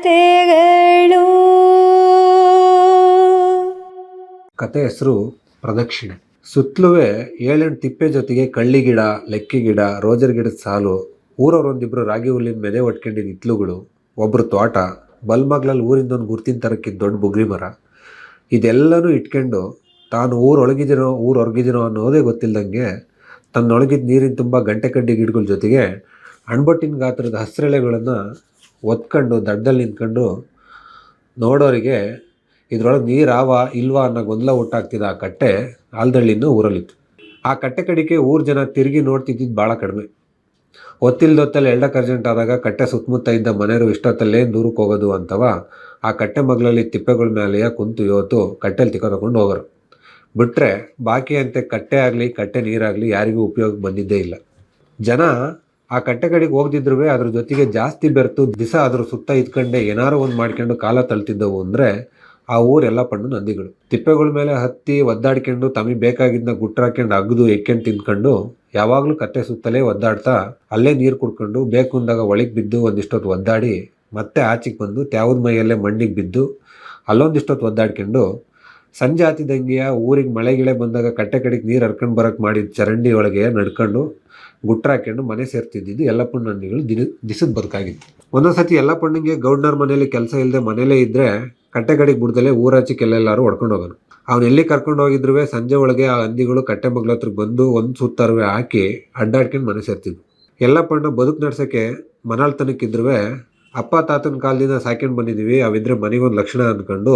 ಕತೆಗಳು. ಕತೆ ಹೆಸರು ಪ್ರದಕ್ಷಿಣೆ. ಸುತ್ತಲೂ ಏಳೆಂಟು ತಿಪ್ಪೆ ಜೊತೆಗೆ ಕಳ್ಳಿ ಗಿಡ ಲೆಕ್ಕಿ ಗಿಡ ರೋಜರ್ ಗಿಡದ ಸಾಲು, ಊರವರೊಂದಿಬ್ರು ರಾಗಿ ಹುಲ್ಲಿನ ಮೆದೆ ಒಟ್ಕೊಂಡಿದ್ದ ಇತ್ಲುಗಳು, ಒಬ್ರು ತೋಟ, ಬಲ್ಮಗ್ಲಲ್ಲಿ ಊರಿಂದ ಒಂದು ಗುರ್ತಿನ ತರಕ್ಕಿದ್ದ ದೊಡ್ಡ ಬುಗ್ರಿ ಮರ. ಇದೆಲ್ಲನೂ ಇಟ್ಕೊಂಡು ತಾನು ಊರೊಳಗಿದ್ದೀನೋ ಊರು ಹೊರಗಿದ್ದೀನೋ ಅನ್ನೋದೇ ಗೊತ್ತಿಲ್ಲದಂಗೆ ತನ್ನೊಳಗಿದ್ದ ನೀರಿನ ತುಂಬ ಗಂಟೆ ಕಡ್ಡಿ ಗಿಡಗಳ ಜೊತೆಗೆ ಅಣ್ಬಟ್ಟಿನ ಗಾತ್ರದ ಹಸಿರೆಳೆಗಳನ್ನು ಒತ್ಕೊಂಡು ದಡ್ಡಲ್ಲಿ ನಿಂತ್ಕೊಂಡು ನೋಡೋರಿಗೆ ಇದ್ರೊಳಗೆ ನೀರು ಆವ ಇಲ್ವಾ ಅನ್ನೋ ಗೊಂದಲ ಹುಟ್ಟಾಗ್ತಿದ್ದ ಆ ಕಟ್ಟೆ ಆಲ್ದಳ್ಳಿನ ಊರಲ್ಲಿತ್ತು. ಆ ಕಟ್ಟೆ ಕಡೆಗೆ ಊರು ಜನ ತಿರುಗಿ ನೋಡ್ತಿದ್ದಿದ್ದು ಭಾಳ ಕಡಿಮೆ. ಒತ್ತಿಲ್ದೊತ್ತಲ್ಲಿ ಎಲ್ಡಕ್ಕೆ ಅರ್ಜೆಂಟ್ ಆದಾಗ ಕಟ್ಟೆ ಸುತ್ತಮುತ್ತ ಇದ್ದ ಮನೆಯವರು ಇಷ್ಟೊತ್ತಲ್ಲೇ ದೂರಕ್ಕೆ ಹೋಗೋದು ಅಂತವ ಆ ಕಟ್ಟೆ ಮಗ್ಲಲ್ಲಿ ತಿಪ್ಪೆಗಳ ಮೇಲೆಯ ಕುಂತು ಇವತ್ತು ಕಟ್ಟೆಲಿ ತಿಕ್ಕ ತಗೊಂಡು ಹೋಗೋರು. ಬಿಟ್ಟರೆ ಬಾಕಿಯಂತೆ ಕಟ್ಟೆ ಆಗಲಿ ಕಟ್ಟೆ ನೀರಾಗಲಿ ಯಾರಿಗೂ ಉಪಯೋಗ ಬಂದಿದ್ದೇ ಇಲ್ಲ. ಜನ ಆ ಕಟ್ಟೆ ಕಡೆಗೆ ಹೋಗ್ದಿದ್ರು ಅದ್ರ ಜೊತೆಗೆ ಜಾಸ್ತಿ ಬೆರೆತು ದಿಸ ಅದ್ರ ಸುತ್ತ ಇದ್ಕಂಡೆ ಏನಾರು ಒಂದು ಮಾಡ್ಕೊಂಡು ಕಾಲ ತಳ್ತಿದ್ದವು ಅಂದರೆ ಆ ಊರೆಲ್ಲ ಪಣ್ಣು ನಂದಿಗಳು. ತಿಪ್ಪೆಗಳ ಮೇಲೆ ಹತ್ತಿ ಒದ್ದಾಡ್ಕೊಂಡು ತಮಗೆ ಬೇಕಾಗಿದ್ದ ಗುಟ್ರಾಕೊಂಡು ಅಗ್ದು ಎಕ್ಕೊಂಡು ತಿನ್ಕೊಂಡು ಯಾವಾಗಲೂ ಕತ್ತೆ ಸುತ್ತಲೇ ಒದ್ದಾಡ್ತಾ ಅಲ್ಲೇ ನೀರು ಕುಡ್ಕೊಂಡು ಬೇಕು ಅಂದಾಗ ಒಳಗೆ ಬಿದ್ದು ಒಂದಿಷ್ಟೊತ್ತು ಒದ್ದಾಡಿ ಮತ್ತೆ ಆಚೆಗೆ ಬಂದು ತ್ಯಾವದ ಮೈಯಲ್ಲೇ ಮಣ್ಣಿಗೆ ಬಿದ್ದು ಅಲ್ಲೊಂದಿಷ್ಟೊತ್ತು ಒದ್ದಾಡ್ಕೊಂಡು ಸಂಜೆ ಆತಿದಂಗೆಯ ಊರಿಗೆ ಮಳೆ ಗಿಳೆ ಬಂದಾಗ ಕಟ್ಟೆ ಕಡೆಗೆ ನೀರು ಹರ್ಕೊಂಡು ಬರೋಕ್ಕೆ ಮಾಡಿದ ಚರಂಡಿ ಒಳಗೆ ನಡ್ಕೊಂಡು ಗುಟ್ರಾಕೊಂಡು ಮನೆ ಸೇರ್ತಿದ್ದಿದ್ದು ಎಲ್ಲಪ್ಪನ ನಂದಿಗಳು ದಿನ, ದಿಸದ ಬದುಕಾಗಿತ್ತು. ಒಂದೊಂದು ಸತಿ ಎಲ್ಲಪ್ಪನಿಗೆ ಗೌಡ್ನರ್ ಮನೇಲಿ ಕೆಲಸ ಇಲ್ಲದೆ ಮನೇಲೇ ಇದ್ದರೆ ಕಟ್ಟೆ ಕಡೆಗೆ ಬಿಡ್ದಲೆ ಊರಾಚಿ ಕೆಲ್ಲೆಲ್ಲಾರು ಹೊಡ್ಕೊಂಡು ಹೋಗೋನು. ಅವ್ನು ಎಲ್ಲಿ ಕರ್ಕೊಂಡು ಹೋಗಿದ್ರು ಸಂಜೆ ಒಳಗೆ ಆ ಹಂದಿಗಳು ಕಟ್ಟೆ ಮಗ್ಲ ಹತ್ರಕ್ಕೆ ಬಂದು ಒಂದು ಸುತ್ತಾರುವೆ ಹಾಕಿ ಅಡ್ಡಾಡ್ಕೊಂಡು ಮನೆ ಸೇರ್ತಿದ್ವು. ಎಲ್ಲಪ್ಪಣ್ಣ ಬದುಕು ನಡ್ಸೋಕ್ಕೆ ಮನಾಳ್ತನಕ್ಕಿದ್ರು ಅಪ್ಪ ತಾತನ ಕಾಲದಿಂದ ಸಾಕ್ಯಂಡ್ ಬಂದಿದ್ದೀವಿ ಅವಿದ್ರೆ ಮನೆಗೊಂದು ಲಕ್ಷಣ ಅಂದ್ಕೊಂಡು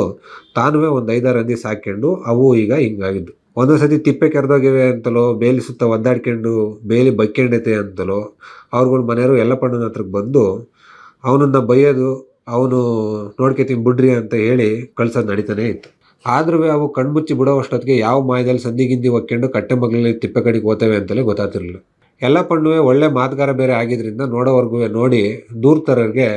ತಾನುವೇ ಒಂದು ಐದಾರು ಹಂದಿ ಸಾಕ್ಯಂಡು ಅವು ಈಗ ಹಿಂಗಾಗಿದ್ದು. ಒಂದೊಂದು ಸತಿ ತಿಪ್ಪೆ ಕೆರೆದೋಗಿವೆ ಅಂತಲೋ, ಬೇಲಿ ಸುತ್ತ ಒದ್ದಾಡ್ಕೊಂಡು ಬೇಲಿ ಬೈಕ್ಯಂಡೈತೆ ಅಂತಲೋ, ಅವ್ರುಗಳು ಮನೆಯವರು ಎಲ್ಲಪ್ಪಣ್ಣನ ಹತ್ರಕ್ಕೆ ಬಂದು ಅವನನ್ನು ಬೈಯೋದು, ಅವನು ನೋಡ್ಕೊತೀನಿ ಬಿಡ್ರಿ ಅಂತ ಹೇಳಿ ಕಳ್ಸೋದು ನಡೀತಾನೆ ಇತ್ತು. ಆದ್ರೂ ಅವು ಕಣ್ಮುಚ್ಚಿ ಬಿಡೋವಷ್ಟೊತ್ತಿಗೆ ಯಾವ ಮಾಯದಲ್ಲಿ ಸಂದಿಗಿಂದಿ ಒಕ್ಕೊಂಡು ಕಟ್ಟೆ ಮಗ್ಲಲ್ಲಿ ತಿಪ್ಪೆ ಕಡೆಗೆ ಹೋಗ್ತವೆ ಅಂತಲೇ ಗೊತ್ತಾಗ್ತಿರ್ಲಿಲ್ಲ. ಎಲ್ಲ ಒಳ್ಳೆ ಮಾತುಗಾರ ಬೇರೆ ಆಗಿದ್ದರಿಂದ ನೋಡೋವರೆಗೂ ನೋಡಿ ದೂರ್ತರರಿಗೆ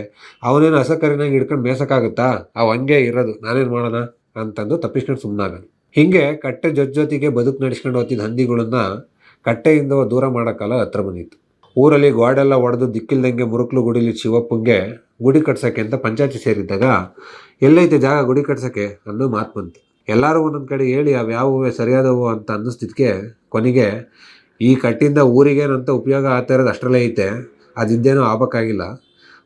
ಅವನೇನು ಹಸಕರಿನಾಗಿ ಹಿಡ್ಕೊಂಡು ಮೇಸಕ್ಕಾಗುತ್ತಾ? ಅವು ಹಂಗೆ ಇರೋದು. ನಾನೇನು ಮಾಡೋಣ? ಅಂತಂದು ತಪ್ಪಿಸ್ಕೊಂಡು ಸುಮ್ಮನಾಗ ಹೀಗೆ ಕಟ್ಟೆ ಜೊತೆ ಜೊತೆಗೆ ಬದುಕು ನಡೆಸ್ಕೊಂಡು ಹೋಗ್ತಿದ್ದ ಹಂದಿಗಳನ್ನ ಕಟ್ಟೆಯಿಂದ ದೂರ ಮಾಡೋಕ್ಕಲ್ಲ ಹತ್ರ ಬಂದಿತ್ತು. ಊರಲ್ಲಿ ಗೋಡೆಲ್ಲ ಒಡೆದು ದಿಕ್ಕಿಲ್ದಂಗೆ ಮುರುಕ್ಲು ಗುಡಿಲಿ ಶಿವಪ್ಪಂಗೆ ಗುಡಿ ಕಟ್ಸೋಕ್ಕೆ ಅಂತ ಪಂಚಾಯತಿ ಸೇರಿದ್ದಾಗ ಎಲ್ಲೈತೆ ಜಾಗ ಗುಡಿ ಕಟ್ಸೋಕ್ಕೆ ಅನ್ನೋ ಮಾತು ಬಂತು. ಎಲ್ಲರೂ ಒಂದೊಂದು ಕಡೆ ಹೇಳಿ ಅವು ಯಾವುವೇ ಸರಿಯಾದವು ಅಂತ ಅನ್ನಿಸ್ತಿದ್ಕೆ ಕೊನೆಗೆ ಈ ಕಟ್ಟಿಂದ ಊರಿಗೇನಂತ ಉಪಯೋಗ ಆಗ್ತಾ ಇರೋದು ಅಷ್ಟರಲ್ಲೇ ಐತೆ. ಅದಿದ್ದೇನೋ ಆಗಬೇಕಾಗಿಲ್ಲ.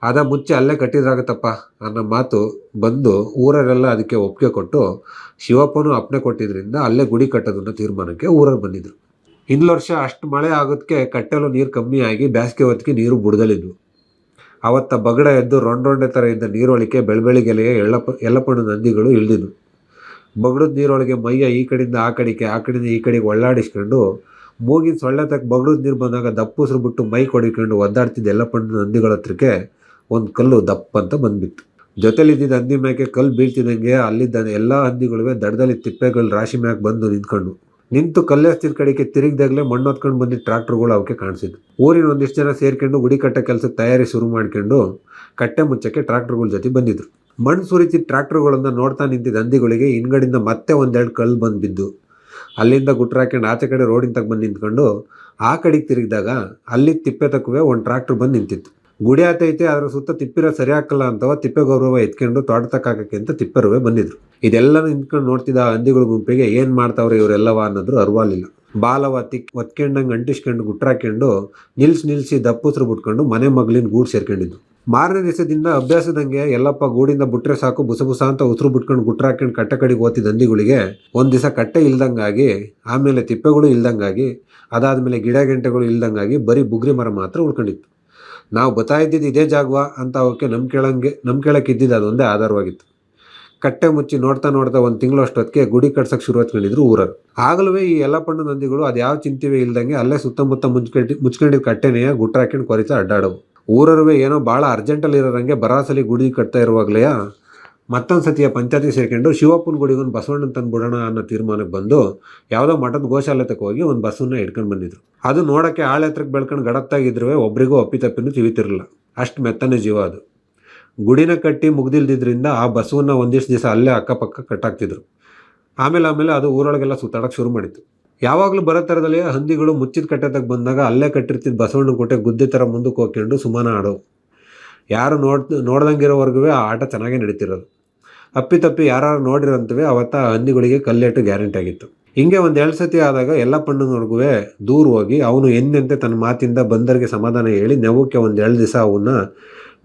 ಅದ ಮುಂಚೆ ಅಲ್ಲೇ ಕಟ್ಟಿದ್ರಾಗತ್ತಪ್ಪ ಅನ್ನೋ ಮಾತು ಬಂದು ಊರರೆಲ್ಲ ಅದಕ್ಕೆ ಒಪ್ಪಿಗೆ ಕೊಟ್ಟು ಶಿವಪ್ಪನೂ ಅಪ್ಪಣೆ ಕೊಟ್ಟಿದ್ದರಿಂದ ಅಲ್ಲೇ ಗುಡಿ ಕಟ್ಟೋದನ್ನು ತೀರ್ಮಾನಕ್ಕೆ ಊರಲ್ಲಿ ಬಂದಿದ್ರು. ಹಿಂದಿನ ವರ್ಷ ಅಷ್ಟು ಮಳೆ ಆಗೋದಕ್ಕೆ ಕಟ್ಟೆಲು ನೀರು ಕಮ್ಮಿ ಆಗಿ ಬೇಸಿಗೆ ಹೊತ್ತಿಗೆ ನೀರು ಬುಡದಲ್ಲಿದ್ವು. ಅವತ್ತ ಬಗಡ ಎದ್ದು ರೊಂಡ್ ರೊಂಡೆ ಥರ ಇದ್ದ ನೀರೊಳಗೆ ಬೆಳಬೆಳಿಗೆಲೆಗೆ ಎಳ್ಳಪ್ಪ ಎಲ್ಲಪ್ಪಣ್ಣ ನಂದಿಗಳು ಇಳಿದಿದ್ವು. ಬಗಡದ ನೀರೊಳಗೆ ಮೈಯ ಈ ಕಡೆಯಿಂದ ಆ ಕಡೆಗೆ, ಆ ಕಡೆಯಿಂದ ಈ ಕಡೆಗೆ ಒಳ್ಳಾಡಿಸ್ಕೊಂಡು ಮೂಗಿನ ಸೊಳ್ಳೆ ತಕ್ಕ ಬಗಡದ ನೀರು ಬಂದಾಗ ದಪ್ಪುಸ್ರು ಬಿಟ್ಟು ಮೈ ಕೊಡಿಕೊಂಡು ಒದ್ದಾಡ್ತಿದ್ದ ಎಲ್ಲ ಪಣ್ಣ ನಂದಿಗಳ ಹತ್ರಕ್ಕೆ ಒಂದು ಕಲ್ಲು ದಪ್ಪ ಅಂತ ಬಂದ್ಬಿತ್ತು. ಜೊತೆಲಿದ್ದಿದ್ದ ಹಂದಿ ಮ್ಯಾಕೆ ಕಲ್ಲು ಬೀಳ್ತಿದ್ದಂಗೆ ಅಲ್ಲಿದ್ದ ಎಲ್ಲ ಹಂದಿಗಳು ದಡದಲ್ಲಿ ತಿಪ್ಪೆಗಳು ರಾಶಿ ಮ್ಯಾಕ್ ಬಂದು ನಿಂತ್ಕೊಂಡು. ನಿಂತು ಕಲ್ಲೆಸ್ತಿದ ಕಡೆಗೆ ತಿರುಗಿದಾಗಲೇ ಮಣ್ಣು ಹೊತ್ಕೊಂಡು ಬಂದಿದ್ದ ಟ್ರಾಕ್ಟರ್ಗಳು ಅವಕ್ಕೆ ಕಾಣಿಸಿದ್ದು ಊರಿನ ಒಂದಿಷ್ಟು ಜನ ಸೇರ್ಕೊಂಡು ಗುಡಿ ಕಟ್ಟೆ ಕೆಲಸಕ್ಕೆ ತಯಾರಿ ಶುರು ಮಾಡ್ಕೊಂಡು ಕಟ್ಟೆ ಮುಚ್ಚಕ್ಕೆ ಟ್ರಾಕ್ಟರ್ಗಳ ಜೊತೆ ಬಂದಿದ್ರು. ಮಣ್ಣು ಸುರಿತಿದ್ದ ಟ್ರಾಕ್ಟರ್ಗಳನ್ನ ನೋಡ್ತಾ ನಿಂತಿದ್ದ ಹಂದಿಗಳಿಗೆ ಹಿಂಗಡಿಂದ ಮತ್ತೆ ಒಂದೆರಡು ಕಲ್ಲು ಬಂದು ಬಿದ್ದು. ಅಲ್ಲಿಂದ ಗುಟ್ರಾಕೊಂಡು ಆಚೆ ಕಡೆ ರೋಡಿನ ತಗ ಬಂದು ನಿಂತ್ಕೊಂಡು ಆ ಕಡೆಗೆ ತಿರುಗಿದಾಗ ಅಲ್ಲಿ ತಿಪ್ಪೆ ತಕ್ಕುವೆ ಒಂದು ಟ್ರಾಕ್ಟರ್ ಬಂದು ನಿಂತಿತ್ತು. ಗುಡಿ ಆತೈತೆ ಅದರ ಸುತ್ತ ತಿಪ್ಪಿರ ಸರಿ ಹಾಕಲ್ಲ ಅಂತವ ತಿಪ್ಪೆ ಗೌರವ ಎತ್ಕೊಂಡು ತೋಟ ತಕ್ಕಾಕಕ್ಕೆ ಅಂತ ತಿಪ್ಪರುವೆ ಬಂದಿದ್ರು. ಇದೆಲ್ಲ ನಿಂತ್ಕೊಂಡು ನೋಡ್ತಿದ್ದ ಹಂದಿಗಳ ಗುಂಪಿಗೆ ಏನು ಮಾಡ್ತಾವ್ರೆ ಇವರೆಲ್ಲವ ಅನ್ನೋದ್ರು ಅರ್ವಾಲಿಲ್ಲ. ಬಾಲವ ತಿಕ್ ಒತ್ಕೊಂಡಂಗೆ ಅಂಟಿಸ್ಕೊಂಡು ಗುಟ್ರಾಕೊಂಡು ನಿಲ್ಸಿ ನಿಲ್ಸಿ ದಪ್ಪುಸ್ರು ಬಿಟ್ಕೊಂಡು ಮನೆ ಮಗ್ಲಿನ ಗೂಡು ಸೇರ್ಕೊಂಡಿದ್ದು. ಮಾರನೇ ದಿವಸದಿಂದ ಅಭ್ಯಾಸದಂಗೆ ಎಲ್ಲಪ್ಪ ಗೂಡಿಂದ ಬಿಟ್ರೆ ಸಾಕು ಬುಸ ಬುಸ ಅಂತ ಉಸಿರು ಬಿಟ್ಕೊಂಡು ಗುಟ್ರಾಕೊಂಡು ಕಟ್ಟೆ ಕಡೆಗೆ ಓದ್ತಿದ್ದ ಹಂದಿಗಳಿಗೆ, ಒಂದು ದಿವಸ ಕಟ್ಟೆ ಇಲ್ದಂಗಾಗಿ, ಆಮೇಲೆ ತಿಪ್ಪೆಗಳು ಇಲ್ದಂಗಾಗಿ ಅದಾದಮೇಲೆ ಗಿಡ ಗಂಟೆಗಳು ಇಲ್ದಂಗಾಗಿ ಬರೀ ಬುಗ್ರಿ ಮರ ಮಾತ್ರ ಉಳ್ಕೊಂಡಿತ್ತು. ನಾವು ಬತ್ತಾ ಇದ್ದಿದ್ದು ಇದೇ ಜಾಗುವ ಅಂತ ಅವಕ್ಕೆ ನಮ್ಮ ಕೇಳಂಗೆ ನಮ್ಮ ಕೆಳಕ್ಕೆ ಇದ್ದಿದ್ದು ಅದೊಂದೇ ಆಧಾರವಾಗಿತ್ತು. ಕಟ್ಟೆ ಮುಚ್ಚಿ ನೋಡ್ತಾ ನೋಡ್ತಾ ಒಂದು ತಿಂಗಳು ಅಷ್ಟೊತ್ತಿಗೆ ಗುಡಿ ಕಟ್ಸಕ್ಕೆ ಶುರು ಹಚ್ಕೊಂಡಿದ್ರು ಊರಲ್ಲಿ ಆಗಲೂ ಈ ಎಲ್ಲ ಪಣ್ಣು ನಂದಿಗಳು ಅದು ಯಾವ ಚಿಂತಿವೆ ಇಲ್ದಂಗೆ ಅಲ್ಲೇ ಸುತ್ತಮುತ್ತ ಮುಚ್ಕೊಂಡು ಮುಚ್ಕೊಂಡಿದ್ದ ಕಟ್ಟೆನೆಯ ಗುಟ್ರಾಕೊಂಡು ಕೊರಿತಾ ಅಡ್ಡಾಡವು. ಊರರುವೆ ಏನೋ ಭಾಳ ಅರ್ಜೆಂಟಲ್ಲಿ ಇರೋರಂಗೆ ಬರಾಸಲಿ ಗುಡಿ ಕಟ್ತಾ ಇರುವಾಗಲೇ ಮತ್ತೊಂದು ಸತಿಯ ಪಂಚಾಯತಿ ಸೇರ್ಕೊಂಡು ಶಿವಪ್ಪನ ಗುಡಿಗೊಂದು ಬಸವಣ್ಣನ ತಂದು ಬಿಡೋಣ ಅನ್ನೋ ತೀರ್ಮಾನಕ್ಕೆ ಬಂದು ಯಾವುದೋ ಮಠದ ಗೋಶಾಲೆತಕ್ಕೆ ಹೋಗಿ ಒಂದು ಬಸ್ಸನ್ನು ಇಟ್ಕೊಂಡು ಬಂದಿದ್ರು. ಅದು ನೋಡೋಕ್ಕೆ ಆಳ ಎತ್ತರಕ್ಕೆ ಬೆಳ್ಕೊಂಡು ಗಡತ್ತಾಗಿದ್ರು ಒಬ್ರಿಗೂ ಅಪ್ಪಿತಪ್ಪಿನೂ ತಿವಿತಿರಲಿಲ್ಲ. ಅಷ್ಟು ಮೆತ್ತನೆ ಜೀವ ಅದು. ಗುಡಿನ ಕಟ್ಟಿ ಮುಗ್ದಿಲ್ದಿದ್ರಿಂದ ಆ ಬಸವನ್ನ ಒಂದಿಷ್ಟು ದಿವಸ ಅಲ್ಲೇ ಅಕ್ಕಪಕ್ಕ ಕಟ್ಟಾಕ್ತಿದ್ರು. ಆಮೇಲೆ ಆಮೇಲೆ ಅದು ಊರೊಳಗೆಲ್ಲ ಸುತ್ತಾಡೋಕ್ಕೆ ಶುರು ಮಾಡಿತ್ತು. ಯಾವಾಗಲೂ ಬರೋ ಥರದಲ್ಲಿ ಹಂದಿಗಳು ಮುಚ್ಚಿದ ಕಟ್ಟೆದಾಗ ಬಂದಾಗ ಅಲ್ಲೇ ಕಟ್ಟಿರ್ತಿದ್ದ ಬಸವಣ್ಣನ ಕೋಟೆ ಗುದ್ದೆ ಥರ ಮುಂದಕ್ಕೆ ಹೋಗ್ಕೊಂಡು ಸುಮಾನ ಆಡೋ ಯಾರು ನೋಡ್ ನೋಡ್ದಂಗಿರೋವರೆಗೂ ಆ ಆಟ ಚೆನ್ನಾಗೇ ನಡೀತಿರೋದು. ಅಪ್ಪಿತಪ್ಪಿ ಯಾರು ನೋಡಿರಂತವೇ ಅವತ್ತ ಆ ಹಂದಿಗಳಿಗೆ ಕಲ್ಲೇಟು ಗ್ಯಾರಂಟಿ ಆಗಿತ್ತು. ಹಿಂಗೆ ಒಂದು ಎರಡು ಸತಿ ಆದಾಗ ಎಲ್ಲ ಎಲ್ಲಪ್ಪಣ್ಣನವ್ರಿಗೂ ದೂರ ಹೋಗಿ ಅವನು ಎಂದೆಂತೆ ತನ್ನ ಮಾತಿಂದ ಬಂದರಿಗೆ ಸಮಾಧಾನ ಹೇಳಿ ನೆವಕ್ಕೆ ಒಂದು ಎರಡು ದಿವಸ ಅವನ್ನ